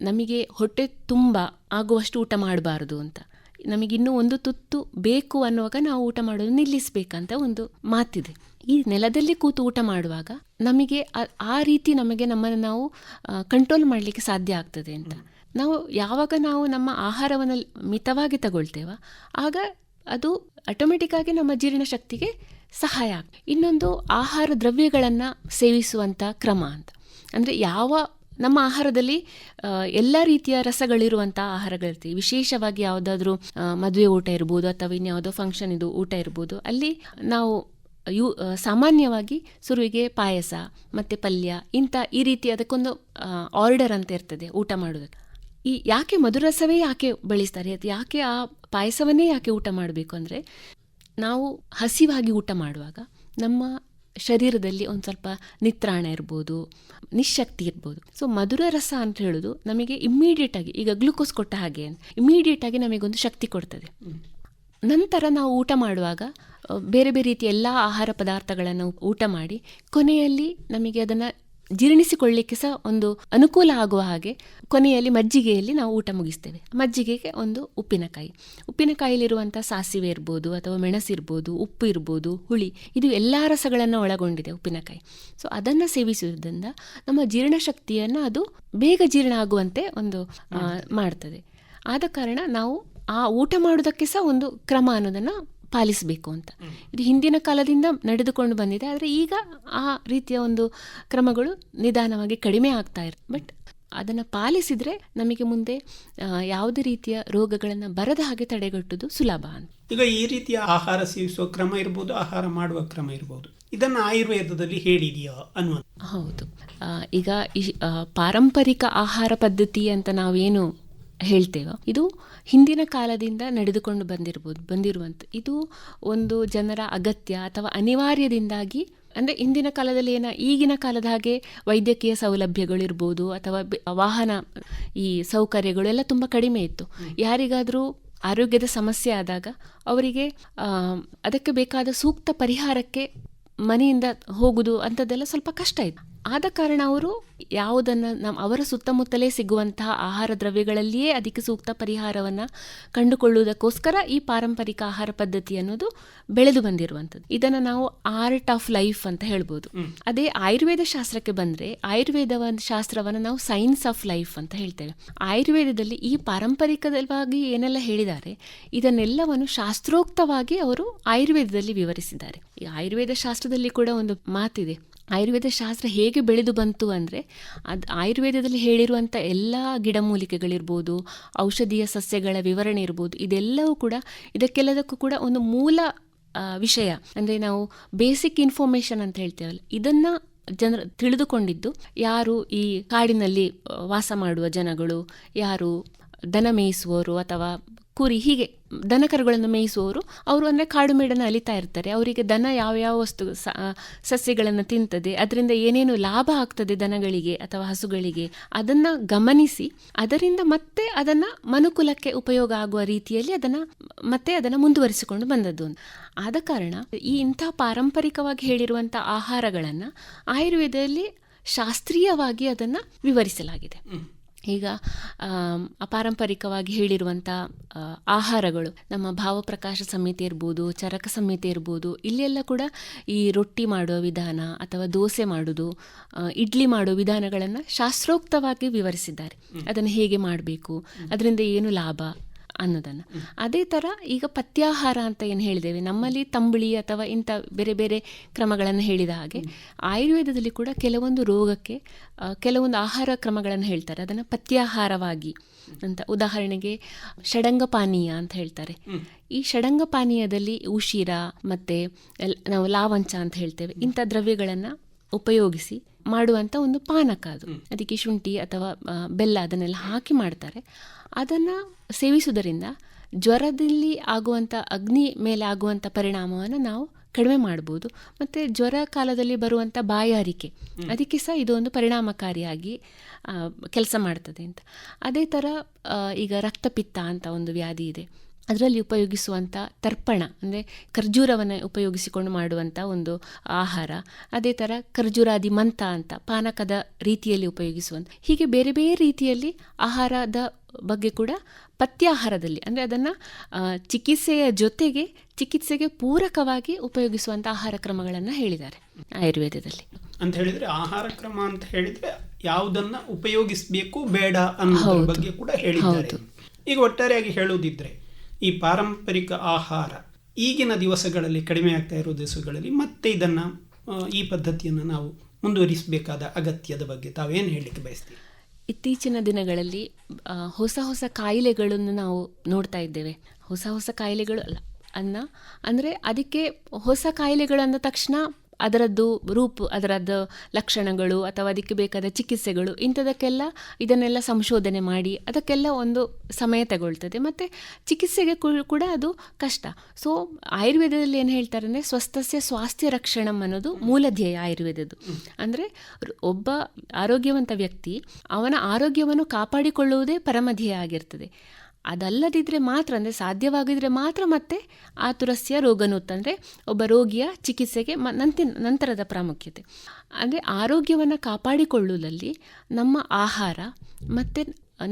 ನಮಗೆ ಹೊಟ್ಟೆ ತುಂಬ ಆಗುವಷ್ಟು ಊಟ ಮಾಡಬಾರ್ದು ಅಂತ. ನಮಗಿನ್ನೂ ಒಂದು ತುತ್ತು ಬೇಕು ಅನ್ನುವಾಗ ನಾವು ಊಟ ಮಾಡೋದು ನಿಲ್ಲಿಸಬೇಕಂತ ಒಂದು ಮಾತಿದೆ. ಈ ನೆಲದಲ್ಲಿ ಕೂತು ಊಟ ಮಾಡುವಾಗ ನಮಗೆ ಆ- ರೀತಿ ನಮಗೆ ನಮ್ಮನ್ನು ನಾವು ಕಂಟ್ರೋಲ್ ಮಾಡಲಿಕ್ಕೆ ಸಾಧ್ಯ ಆಗ್ತದೆ ಅಂತ. ನಾವು ಯಾವಾಗ ನಾವು ನಮ್ಮ ಆಹಾರವನ್ನು ಮಿತವಾಗಿ ತಗೊಳ್ತೇವ ಆಗ ಅದು ಆಟೋಮೆಟಿಕ್ ಆಗಿ ನಮ್ಮ ಜೀರ್ಣಶಕ್ತಿಗೆ ಸಹಾಯ ಆಗ್ತದೆ. ಇನ್ನೊಂದು ಆಹಾರ ದ್ರವ್ಯಗಳನ್ನು ಸೇವಿಸುವಂಥ ಕ್ರಮ ಅಂತ. ಅಂದರೆ ಯಾವ ನಮ್ಮ ಆಹಾರದಲ್ಲಿ ಎಲ್ಲ ರೀತಿಯ ರಸಗಳಿರುವಂಥ ಆಹಾರಗಳಿರ್ತೀವಿ ವಿಶೇಷವಾಗಿ ಯಾವುದಾದ್ರೂ ಮದುವೆ ಊಟ ಇರ್ಬೋದು ಅಥವಾ ಇನ್ಯಾವುದೋ ಫಂಕ್ಷನ್ ಇದು ಊಟ ಇರ್ಬೋದು. ಅಲ್ಲಿ ನಾವು ಯು ಸಾಮಾನ್ಯವಾಗಿ ಸುರುವಿಗೆ ಪಾಯಸ, ಮತ್ತು ಪಲ್ಯ, ಇಂಥ ಈ ರೀತಿ ಅದಕ್ಕೊಂದು ಆರ್ಡರ್ ಅಂತ ಇರ್ತದೆ ಊಟ ಮಾಡೋದಕ್ಕೆ. ಈ ಯಾಕೆ ಮಧುರಸವೇ ಯಾಕೆ ಬೆಳೆಸ್ತಾರೆ, ಅದು ಯಾಕೆ ಆ ಪಾಯಸವನ್ನೇ ಯಾಕೆ ಊಟ ಮಾಡಬೇಕು ಅಂದರೆ, ನಾವು ಹಸಿವಾಗಿ ಊಟ ಮಾಡುವಾಗ ನಮ್ಮ ಶರೀರದಲ್ಲಿ ಒಂದು ಸ್ವಲ್ಪ ನಿತ್ರಾಣ ಇರ್ಬೋದು ನಿಶಕ್ತಿ ಇರ್ಬೋದು. ಸೊ ಮಧುರ ರಸ ಅಂತ ಹೇಳೋದು ನಮಗೆ ಇಮ್ಮಿಡಿಯೇಟಾಗಿ ಈಗ ಗ್ಲೂಕೋಸ್ ಕೊಟ್ಟ ಹಾಗೆ ಇಮ್ಮಿಡಿಯೇಟ್ ಆಗಿ ನಮಗೊಂದು ಶಕ್ತಿ ಕೊಡ್ತದೆ. ನಂತರ ನಾವು ಊಟ ಮಾಡುವಾಗ ಬೇರೆ ಬೇರೆ ರೀತಿಯ ಎಲ್ಲ ಆಹಾರ ಪದಾರ್ಥಗಳನ್ನು ಊಟ ಮಾಡಿ, ಕೊನೆಯಲ್ಲಿ ನಮಗೆ ಅದನ್ನು ಜೀರ್ಣಿಸಿಕೊಳ್ಳಿಕ್ಕೆ ಸಹ ಒಂದು ಅನುಕೂಲ ಆಗುವ ಹಾಗೆ ಕೊನೆಯಲ್ಲಿ ಮಜ್ಜಿಗೆಯಲ್ಲಿ ನಾವು ಊಟ ಮುಗಿಸ್ತೇವೆ. ಮಜ್ಜಿಗೆಗೆ ಒಂದು ಉಪ್ಪಿನಕಾಯಿ. ಉಪ್ಪಿನಕಾಯಿಲಿರುವಂಥ ಸಾಸಿವೆ ಇರ್ಬೋದು ಅಥವಾ ಮೆಣಸಿರ್ಬೋದು ಉಪ್ಪು ಇರ್ಬೋದು ಹುಳಿ ಇದು ಎಲ್ಲ ರಸಗಳನ್ನು ಒಳಗೊಂಡಿದೆ ಉಪ್ಪಿನಕಾಯಿ. ಸೊ ಅದನ್ನು ಸೇವಿಸುವುದರಿಂದ ನಮ್ಮ ಜೀರ್ಣಶಕ್ತಿಯನ್ನು ಅದು ಬೇಗ ಜೀರ್ಣ ಆಗುವಂತೆ ಒಂದು ಮಾಡ್ತದೆ. ಆದ ಕಾರಣ ನಾವು ಆ ಊಟ ಮಾಡೋದಕ್ಕೆ ಸಹ ಒಂದು ಕ್ರಮ ಅನ್ನೋದನ್ನು ಪಾಲಿಸಬೇಕು ಅಂತ. ಇದು ಹಿಂದಿನ ಕಾಲದಿಂದ ನಡೆದುಕೊಂಡು ಬಂದಿದೆ. ಆದರೆ ಈಗ ಆ ರೀತಿಯ ಒಂದು ಕ್ರಮಗಳು ನಿಧಾನವಾಗಿ ಕಡಿಮೆ ಆಗ್ತಾ ಇರ್ ಬಟ್ ಅದನ್ನು ಪಾಲಿಸಿದರೆ ನಮಗೆ ಮುಂದೆ ಯಾವುದೇ ರೀತಿಯ ರೋಗಗಳನ್ನು ಬರದ ಹಾಗೆ ತಡೆಗಟ್ಟುವುದು ಸುಲಭ ಅಂತ. ಈಗ ಈ ರೀತಿಯ ಆಹಾರ ಸೇವಿಸುವ ಕ್ರಮ ಇರ್ಬೋದು ಆಹಾರ ಮಾಡುವ ಕ್ರಮ ಇರ್ಬೋದು. ಇದನ್ನು ಆಯುರ್ವೇದದಲ್ಲಿ ಹೇಳಿದೆಯಾ ಅನ್ನುವ ಹೌದು. ಈಗ ಈ ಪಾರಂಪರಿಕ ಆಹಾರ ಪದ್ಧತಿ ಅಂತ ನಾವೇನು ಹೇಳ್ತೇವೋ ಇದು ಹಿಂದಿನ ಕಾಲದಿಂದ ನಡೆದುಕೊಂಡು ಬಂದಿರ್ಬೋದು ಬಂದಿರುವಂಥ ಇದು ಒಂದು ಜನರ ಅಗತ್ಯ ಅಥವಾ ಅನಿವಾರ್ಯದಿಂದಾಗಿ ಅಂದರೆ ಹಿಂದಿನ ಕಾಲದಲ್ಲಿ ಏನ ಈಗಿನ ಕಾಲದ ಹಾಗೆ ವೈದ್ಯಕೀಯ ಸೌಲಭ್ಯಗಳಿರ್ಬೋದು ಅಥವಾ ವಾಹನ ಈ ಸೌಕರ್ಯಗಳು ಎಲ್ಲ ತುಂಬ ಕಡಿಮೆ ಇತ್ತು. ಯಾರಿಗಾದರೂ ಆರೋಗ್ಯದ ಸಮಸ್ಯೆ ಆದಾಗ ಅವರಿಗೆ ಅದಕ್ಕೆ ಬೇಕಾದ ಸೂಕ್ತ ಪರಿಹಾರಕ್ಕೆ ಮನೆಯಿಂದ ಹೋಗುದು ಅಂಥದ್ದೆಲ್ಲ ಸ್ವಲ್ಪ ಕಷ್ಟ ಇತ್ತು. ಆದ ಕಾರಣ ಅವರು ಯಾವುದನ್ನು ನಮ್ಮ ಅವರ ಸುತ್ತಮುತ್ತಲೇ ಸಿಗುವಂತಹ ಆಹಾರ ದ್ರವ್ಯಗಳಲ್ಲಿಯೇ ಅದಕ್ಕೆ ಸೂಕ್ತ ಪರಿಹಾರವನ್ನು ಕಂಡುಕೊಳ್ಳುವುದಕ್ಕೋಸ್ಕರ ಈ ಪಾರಂಪರಿಕ ಆಹಾರ ಪದ್ಧತಿ ಅನ್ನೋದು ಬೆಳೆದು ಬಂದಿರುವಂಥದ್ದು. ಇದನ್ನು ನಾವು ಆರ್ಟ್ ಆಫ್ ಲೈಫ್ ಅಂತ ಹೇಳ್ಬೋದು. ಅದೇ ಆಯುರ್ವೇದ ಶಾಸ್ತ್ರಕ್ಕೆ ಬಂದರೆ ಆಯುರ್ವೇದ ಶಾಸ್ತ್ರವನ್ನು ನಾವು ಸೈನ್ಸ್ ಆಫ್ ಲೈಫ್ ಅಂತ ಹೇಳ್ತೇವೆ. ಆಯುರ್ವೇದದಲ್ಲಿ ಈ ಪಾರಂಪರಿಕವಾಗಿ ಏನೆಲ್ಲ ಹೇಳಿದ್ದಾರೆ ಇದನ್ನೆಲ್ಲವನ್ನು ಶಾಸ್ತ್ರೋಕ್ತವಾಗಿ ಅವರು ಆಯುರ್ವೇದದಲ್ಲಿ ವಿವರಿಸಿದ್ದಾರೆ. ಈ ಆಯುರ್ವೇದ ಶಾಸ್ತ್ರದಲ್ಲಿ ಕೂಡ ಒಂದು ಮಾತಿದೆ ಆಯುರ್ವೇದ ಶಾಸ್ತ್ರ ಹೇಗೆ ಬೆಳೆದು ಬಂತು ಅಂದರೆ ಅದು ಆಯುರ್ವೇದದಲ್ಲಿ ಹೇಳಿರುವಂಥ ಎಲ್ಲ ಗಿಡಮೂಲಿಕೆಗಳಿರ್ಬೋದು, ಔಷಧೀಯ ಸಸ್ಯಗಳ ವಿವರಣೆ ಇರ್ಬೋದು, ಇದೆಲ್ಲವೂ ಕೂಡ ಇದಕ್ಕೆಲ್ಲದಕ್ಕೂ ಕೂಡ ಒಂದು ಮೂಲ ವಿಷಯ. ಅಂದರೆ ನಾವು ಬೇಸಿಕ್ ಇನ್ಫಾರ್ಮೇಷನ್ ಅಂತ ಹೇಳ್ತೇವಲ್ಲ, ಇದನ್ನು ಜನರು ತಿಳಿದುಕೊಂಡಿದ್ದು ಯಾರು ಈ ಕಾಡಿನಲ್ಲಿ ವಾಸ ಮಾಡುವ ಜನಗಳು, ಯಾರು ದನ ಮೇಯಿಸುವವರು ಅಥವಾ ಕುರಿ, ಹೀಗೆ ದನಕರುಗಳನ್ನು ಮೇಯಿಸುವವರು, ಅವರು ಅಂದರೆ ಕಾಡು ಮೇಡನ್ನು ಅಲಿತಾ ಇರ್ತಾರೆ. ಅವರಿಗೆ ದನ ಯಾವ ಯಾವ ವಸ್ತು ಸಸ್ಯಗಳನ್ನು ತಿಂತದೆ, ಅದರಿಂದ ಏನೇನು ಲಾಭ ಆಗ್ತದೆ ದನಗಳಿಗೆ ಅಥವಾ ಹಸುಗಳಿಗೆ, ಅದನ್ನು ಗಮನಿಸಿ, ಅದರಿಂದ ಮತ್ತೆ ಅದನ್ನು ಮನುಕುಲಕ್ಕೆ ಉಪಯೋಗ ಆಗುವ ರೀತಿಯಲ್ಲಿ ಅದನ್ನು, ಮತ್ತೆ ಅದನ್ನು ಮುಂದುವರಿಸಿಕೊಂಡು ಬಂದದ್ದು ಆದ ಕಾರಣ ಈ ಇಂಥ ಪಾರಂಪರಿಕವಾಗಿ ಹೇಳಿರುವಂಥ ಆಹಾರಗಳನ್ನು ಆಯುರ್ವೇದದಲ್ಲಿ ಶಾಸ್ತ್ರೀಯವಾಗಿ ಅದನ್ನು ವಿವರಿಸಲಾಗಿದೆ. ಈಗ ಅಪಾರಂಪರಿಕವಾಗಿ ಹೇಳಿರುವಂಥ ಆಹಾರಗಳು. ನಮ್ಮ ಭಾವಪ್ರಕಾಶ ಸಮಿತಿ ಇರ್ಬೋದು ಚರಕ ಸಮಿತಿ ಇರ್ಬೋದು ಇಲ್ಲೆಲ್ಲ ಕೂಡ ಈ ರೊಟ್ಟಿ ಮಾಡುವ ವಿಧಾನ ಅಥವಾ ದೋಸೆ ಮಾಡೋದು ಇಡ್ಲಿ ಮಾಡುವ ವಿಧಾನಗಳನ್ನು ಶಾಸ್ತ್ರೋಕ್ತವಾಗಿ ವಿವರಿಸಿದ್ದಾರೆ. ಅದನ್ನು ಹೇಗೆ ಮಾಡಬೇಕು? ಅದರಿಂದ ಏನು ಲಾಭ? ಅನ್ನೋದನ್ನು. ಅದೇ ಥರ ಈಗ ಪಥ್ಯಾಹಾರ ಅಂತ ಏನು ಹೇಳಿದ್ದೇವೆ? ನಮ್ಮಲ್ಲಿ ತಂಬಳಿ ಅಥವಾ ಇಂಥ ಬೇರೆ ಬೇರೆ ಕ್ರಮಗಳನ್ನು ಹೇಳಿದ ಹಾಗೆ ಆಯುರ್ವೇದದಲ್ಲಿ ಕೂಡ ಕೆಲವೊಂದು ರೋಗಕ್ಕೆ ಕೆಲವೊಂದು ಆಹಾರ ಕ್ರಮಗಳನ್ನು ಹೇಳ್ತಾರೆ. ಅದನ್ನು ಪಥ್ಯಾಹಾರವಾಗಿ ಅಂತ ಉದಾಹರಣೆಗೆ ಷಡಂಗ ಪಾನೀಯ ಅಂತ ಹೇಳ್ತಾರೆ. ಈ ಷಡಂಗ ಪಾನೀಯದಲ್ಲಿ ಉಶಿರ ಮತ್ತು ನಾವು ಲಾವಂಚ ಅಂತ ಹೇಳ್ತೇವೆ. ಇಂಥ ದ್ರವ್ಯಗಳನ್ನು ಉಪಯೋಗಿಸಿ ಮಾಡುವಂಥ ಒಂದು ಪಾನಕ ಅದು. ಅದಕ್ಕೆ ಶುಂಠಿ ಅಥವಾ ಬೆಲ್ಲ ಅದನ್ನೆಲ್ಲ ಹಾಕಿ ಮಾಡ್ತಾರೆ. ಅದನ್ನು ಸೇವಿಸುವುದರಿಂದ ಜ್ವರದಲ್ಲಿ ಆಗುವಂಥ ಅಗ್ನಿ ಮೇಲೆ ಆಗುವಂಥ ಪರಿಣಾಮವನ್ನು ನಾವು ಕಡಿಮೆ ಮಾಡ್ಬೋದು. ಮತ್ತು ಜ್ವರ ಕಾಲದಲ್ಲಿ ಬರುವಂಥ ಬಾಯಾರಿಕೆ ಅದಕ್ಕೆ ಸಹ ಇದು ಒಂದು ಪರಿಣಾಮಕಾರಿಯಾಗಿ ಕೆಲಸ ಮಾಡ್ತದೆ ಅಂತ. ಅದೇ ಥರ ಈಗ ರಕ್ತಪಿತ್ತ ಅಂತ ಒಂದು ವ್ಯಾಧಿ ಇದೆ. ಅದರಲ್ಲಿ ಉಪಯೋಗಿಸುವಂಥ ತರ್ಪಣ ಅಂದರೆ ಖರ್ಜೂರವನ್ನು ಉಪಯೋಗಿಸಿಕೊಂಡು ಮಾಡುವಂಥ ಒಂದು ಆಹಾರ. ಅದೇ ಥರ ಖರ್ಜೂರಾದಿ ಮಂತ ಅಂತ ಪಾನಕದ ರೀತಿಯಲ್ಲಿ ಉಪಯೋಗಿಸುವಂಥ ಹೀಗೆ ಬೇರೆ ಬೇರೆ ರೀತಿಯಲ್ಲಿ ಆಹಾರದ ಬಗ್ಗೆ ಕೂಡ ಪಥ್ಯಾಹಾರದಲ್ಲಿ ಅಂದರೆ ಅದನ್ನು ಚಿಕಿತ್ಸೆಯ ಜೊತೆಗೆ ಚಿಕಿತ್ಸೆಗೆ ಪೂರಕವಾಗಿ ಉಪಯೋಗಿಸುವಂಥ ಆಹಾರ ಕ್ರಮಗಳನ್ನು ಹೇಳಿದ್ದಾರೆ ಆಯುರ್ವೇದದಲ್ಲಿ. ಅಂತ ಹೇಳಿದ್ರೆ ಆಹಾರ ಕ್ರಮ ಅಂತ ಹೇಳಿದ್ರೆ ಯಾವುದನ್ನ ಉಪಯೋಗಿಸಬೇಕು ಬೇಡ ಅನ್ನೋದ್ರ ಬಗ್ಗೆ ಕೂಡ ಹೇಳಿದ್ದಾರೆ. ಈಗ ಒಟ್ಟಾರೆಯಾಗಿ ಹೇಳುವುದಿದ್ರೆ ಈ ಪಾರಂಪರಿಕ ಆಹಾರ ಈಗಿನ ದಿವಸಗಳಲ್ಲಿ ಕಡಿಮೆ ಆಗ್ತಾ ಇರೋ ದಿವಸಗಳಲ್ಲಿ ಮತ್ತೆ ಇದನ್ನು ಈ ಪದ್ಧತಿಯನ್ನು ನಾವು ಮುಂದುವರಿಸಬೇಕಾದ ಅಗತ್ಯದ ಬಗ್ಗೆ ತಾವೇನು ಹೇಳಲಿಕ್ಕೆ ಬಯಸ್ತೀವಿ ಇತ್ತೀಚಿನ ದಿನಗಳಲ್ಲಿ ಹೊಸ ಹೊಸ ಕಾಯಿಲೆಗಳನ್ನು ನಾವು ನೋಡ್ತಾ ಇದ್ದೇವೆ. ಹೊಸ ಹೊಸ ಕಾಯಿಲೆಗಳು ಅಲ್ಲ, ಅನ್ನ, ಅಂದರೆ ಅದಕ್ಕೆ ಹೊಸ ಕಾಯಿಲೆಗಳಂದ ತಕ್ಷಣ ಅದರದ್ದು ರೂಪು, ಅದರದ್ದು ಲಕ್ಷಣಗಳು ಅಥವಾ ಅದಕ್ಕೆ ಬೇಕಾದ ಚಿಕಿತ್ಸೆಗಳು, ಇಂಥದಕ್ಕೆಲ್ಲ ಇದನ್ನೆಲ್ಲ ಸಂಶೋಧನೆ ಮಾಡಿ ಅದಕ್ಕೆಲ್ಲ ಒಂದು ಸಮಯ ತಗೊಳ್ತದೆ. ಮತ್ತು ಚಿಕಿತ್ಸೆಗೆ ಕೂಡ ಅದು ಕಷ್ಟ. ಸೊ ಆಯುರ್ವೇದದಲ್ಲಿ ಏನು ಹೇಳ್ತಾರೆ ಅಂದರೆ ಸ್ವಸ್ಥಸ್ಯ ಸ್ವಾಸ್ಥ್ಯ ರಕ್ಷಣಂ ಅನ್ನೋದು ಮೂಲ ಧ್ಯೇಯ ಆಯುರ್ವೇದದ್ದು. ಅಂದರೆ ಒಬ್ಬ ಆರೋಗ್ಯವಂತ ವ್ಯಕ್ತಿ ಅವನ ಆರೋಗ್ಯವನ್ನು ಕಾಪಾಡಿಕೊಳ್ಳುವುದೇ ಪರಮಧ್ಯೇಯ ಆಗಿರ್ತದೆ. ಅದಲ್ಲದಿದ್ದರೆ ಮಾತ್ರ, ಅಂದರೆ ಸಾಧ್ಯವಾಗಿದ್ದರೆ ಮಾತ್ರ ಮತ್ತೆ ಆತುರಸ್ಯ ರೋಗನೂತ್, ಅಂದರೆ ಒಬ್ಬ ರೋಗಿಯ ಚಿಕಿತ್ಸೆಗೆ ಮ, ನಂತಿ, ನಂತರದ ಪ್ರಾಮುಖ್ಯತೆ. ಅಂದರೆ ಆರೋಗ್ಯವನ್ನು ಕಾಪಾಡಿಕೊಳ್ಳುವುದರಲ್ಲಿ ನಮ್ಮ ಆಹಾರ ಮತ್ತು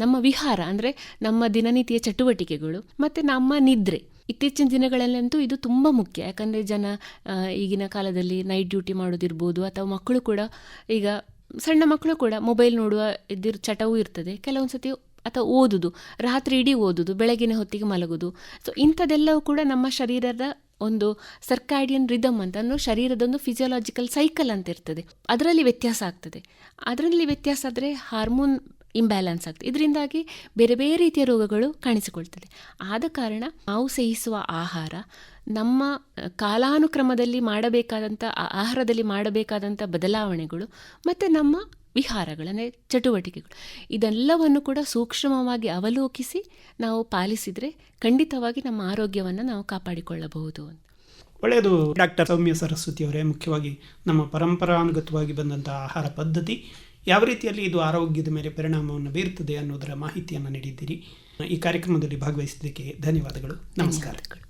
ನಮ್ಮ ವಿಹಾರ, ಅಂದರೆ ನಮ್ಮ ದಿನನಿತ್ಯ ಚಟುವಟಿಕೆಗಳು ಮತ್ತು ನಮ್ಮ ನಿದ್ರೆ. ಇತ್ತೀಚಿನ ದಿನಗಳಲ್ಲಂತೂ ಇದು ತುಂಬ ಮುಖ್ಯ. ಯಾಕಂದರೆ ಜನ ಈಗಿನ ಕಾಲದಲ್ಲಿ ನೈಟ್ ಡ್ಯೂಟಿ ಮಾಡೋದಿರ್ಬೋದು, ಅಥವಾ ಮಕ್ಕಳು ಕೂಡ ಈಗ, ಸಣ್ಣ ಮಕ್ಕಳು ಕೂಡ ಮೊಬೈಲ್ ನೋಡುವ, ಇದ್ದಿರ್ ಚಟವೂ ಇರ್ತದೆ. ಕೆಲವೊಂದು ಸತಿ ಅಥವಾ ಓದುದು, ರಾತ್ರಿ ಇಡೀ ಓದುದು, ಬೆಳಗಿನ ಹೊತ್ತಿಗೆ ಮಲಗುದು. ಸೊ ಇಂಥದ್ದೆಲ್ಲವೂ ಕೂಡ ನಮ್ಮ ಶರೀರದ ಒಂದು ಸರ್ಕಾಡಿಯನ್ ರಿದಮ್ ಅಂತ ಅನ್ನೋ ಶರೀರದೊಂದು ಫಿಸಿಯೋಲಾಜಿಕಲ್ ಸೈಕಲ್ ಅಂತ ಇರ್ತದೆ. ಅದರಲ್ಲಿ ವ್ಯತ್ಯಾಸ ಆಗ್ತದೆ. ಅದರಲ್ಲಿ ವ್ಯತ್ಯಾಸ ಆದರೆ ಹಾರ್ಮೋನ್ ಇಂಬ್ಯಾಲೆನ್ಸ್ ಆಗ್ತದೆ. ಇದರಿಂದಾಗಿ ಬೇರೆ ಬೇರೆ ರೀತಿಯ ರೋಗಗಳು ಕಾಣಿಸಿಕೊಳ್ತದೆ. ಆದ ಕಾರಣ ನಾವು ಸೇವಿಸುವ ಆಹಾರ, ನಮ್ಮ ಕಾಲಾನುಕ್ರಮದಲ್ಲಿ ಮಾಡಬೇಕಾದಂಥ ಆಹಾರದಲ್ಲಿ ಮಾಡಬೇಕಾದಂಥ ಬದಲಾವಣೆಗಳು, ಮತ್ತು ನಮ್ಮ ವಿಹಾರಗಳನ್ನೇ ಚಟುವಟಿಕೆಗಳು. ಇದೆಲ್ಲವನ್ನು ಕೂಡ ಸೂಕ್ಷ್ಮವಾಗಿ ಅವಲೋಕಿಸಿ ನಾವು ಪಾಲಿಸಿದರೆ ಖಂಡಿತವಾಗಿ ನಮ್ಮ ಆರೋಗ್ಯವನ್ನು ನಾವು ಕಾಪಾಡಿಕೊಳ್ಳಬಹುದು ಒಳ್ಳೆಯದು. ಡಾಕ್ಟರ್ ಸೌಮ್ಯ ಸರಸ್ವತಿ ಅವರೇ ಮುಖ್ಯವಾಗಿ ನಮ್ಮ ಪರಂಪರಾನುಗತವಾಗಿ ಬಂದಂಥ ಆಹಾರ ಪದ್ಧತಿ. ಯಾವ ರೀತಿಯಲ್ಲಿ ಇದು ಆರೋಗ್ಯದ ಮೇಲೆ ಪರಿಣಾಮವನ್ನು ಬೀರುತ್ತದೆ ಅನ್ನೋದರ ಮಾಹಿತಿಯನ್ನು ನೀಡಿದ್ದೀರಿ. ಈ ಕಾರ್ಯಕ್ರಮದಲ್ಲಿ ಭಾಗವಹಿಸಿದ್ದಕ್ಕೆ ಧನ್ಯವಾದಗಳು. ನಮಸ್ಕಾರ. ಧನ್ಯವಾದಗಳು.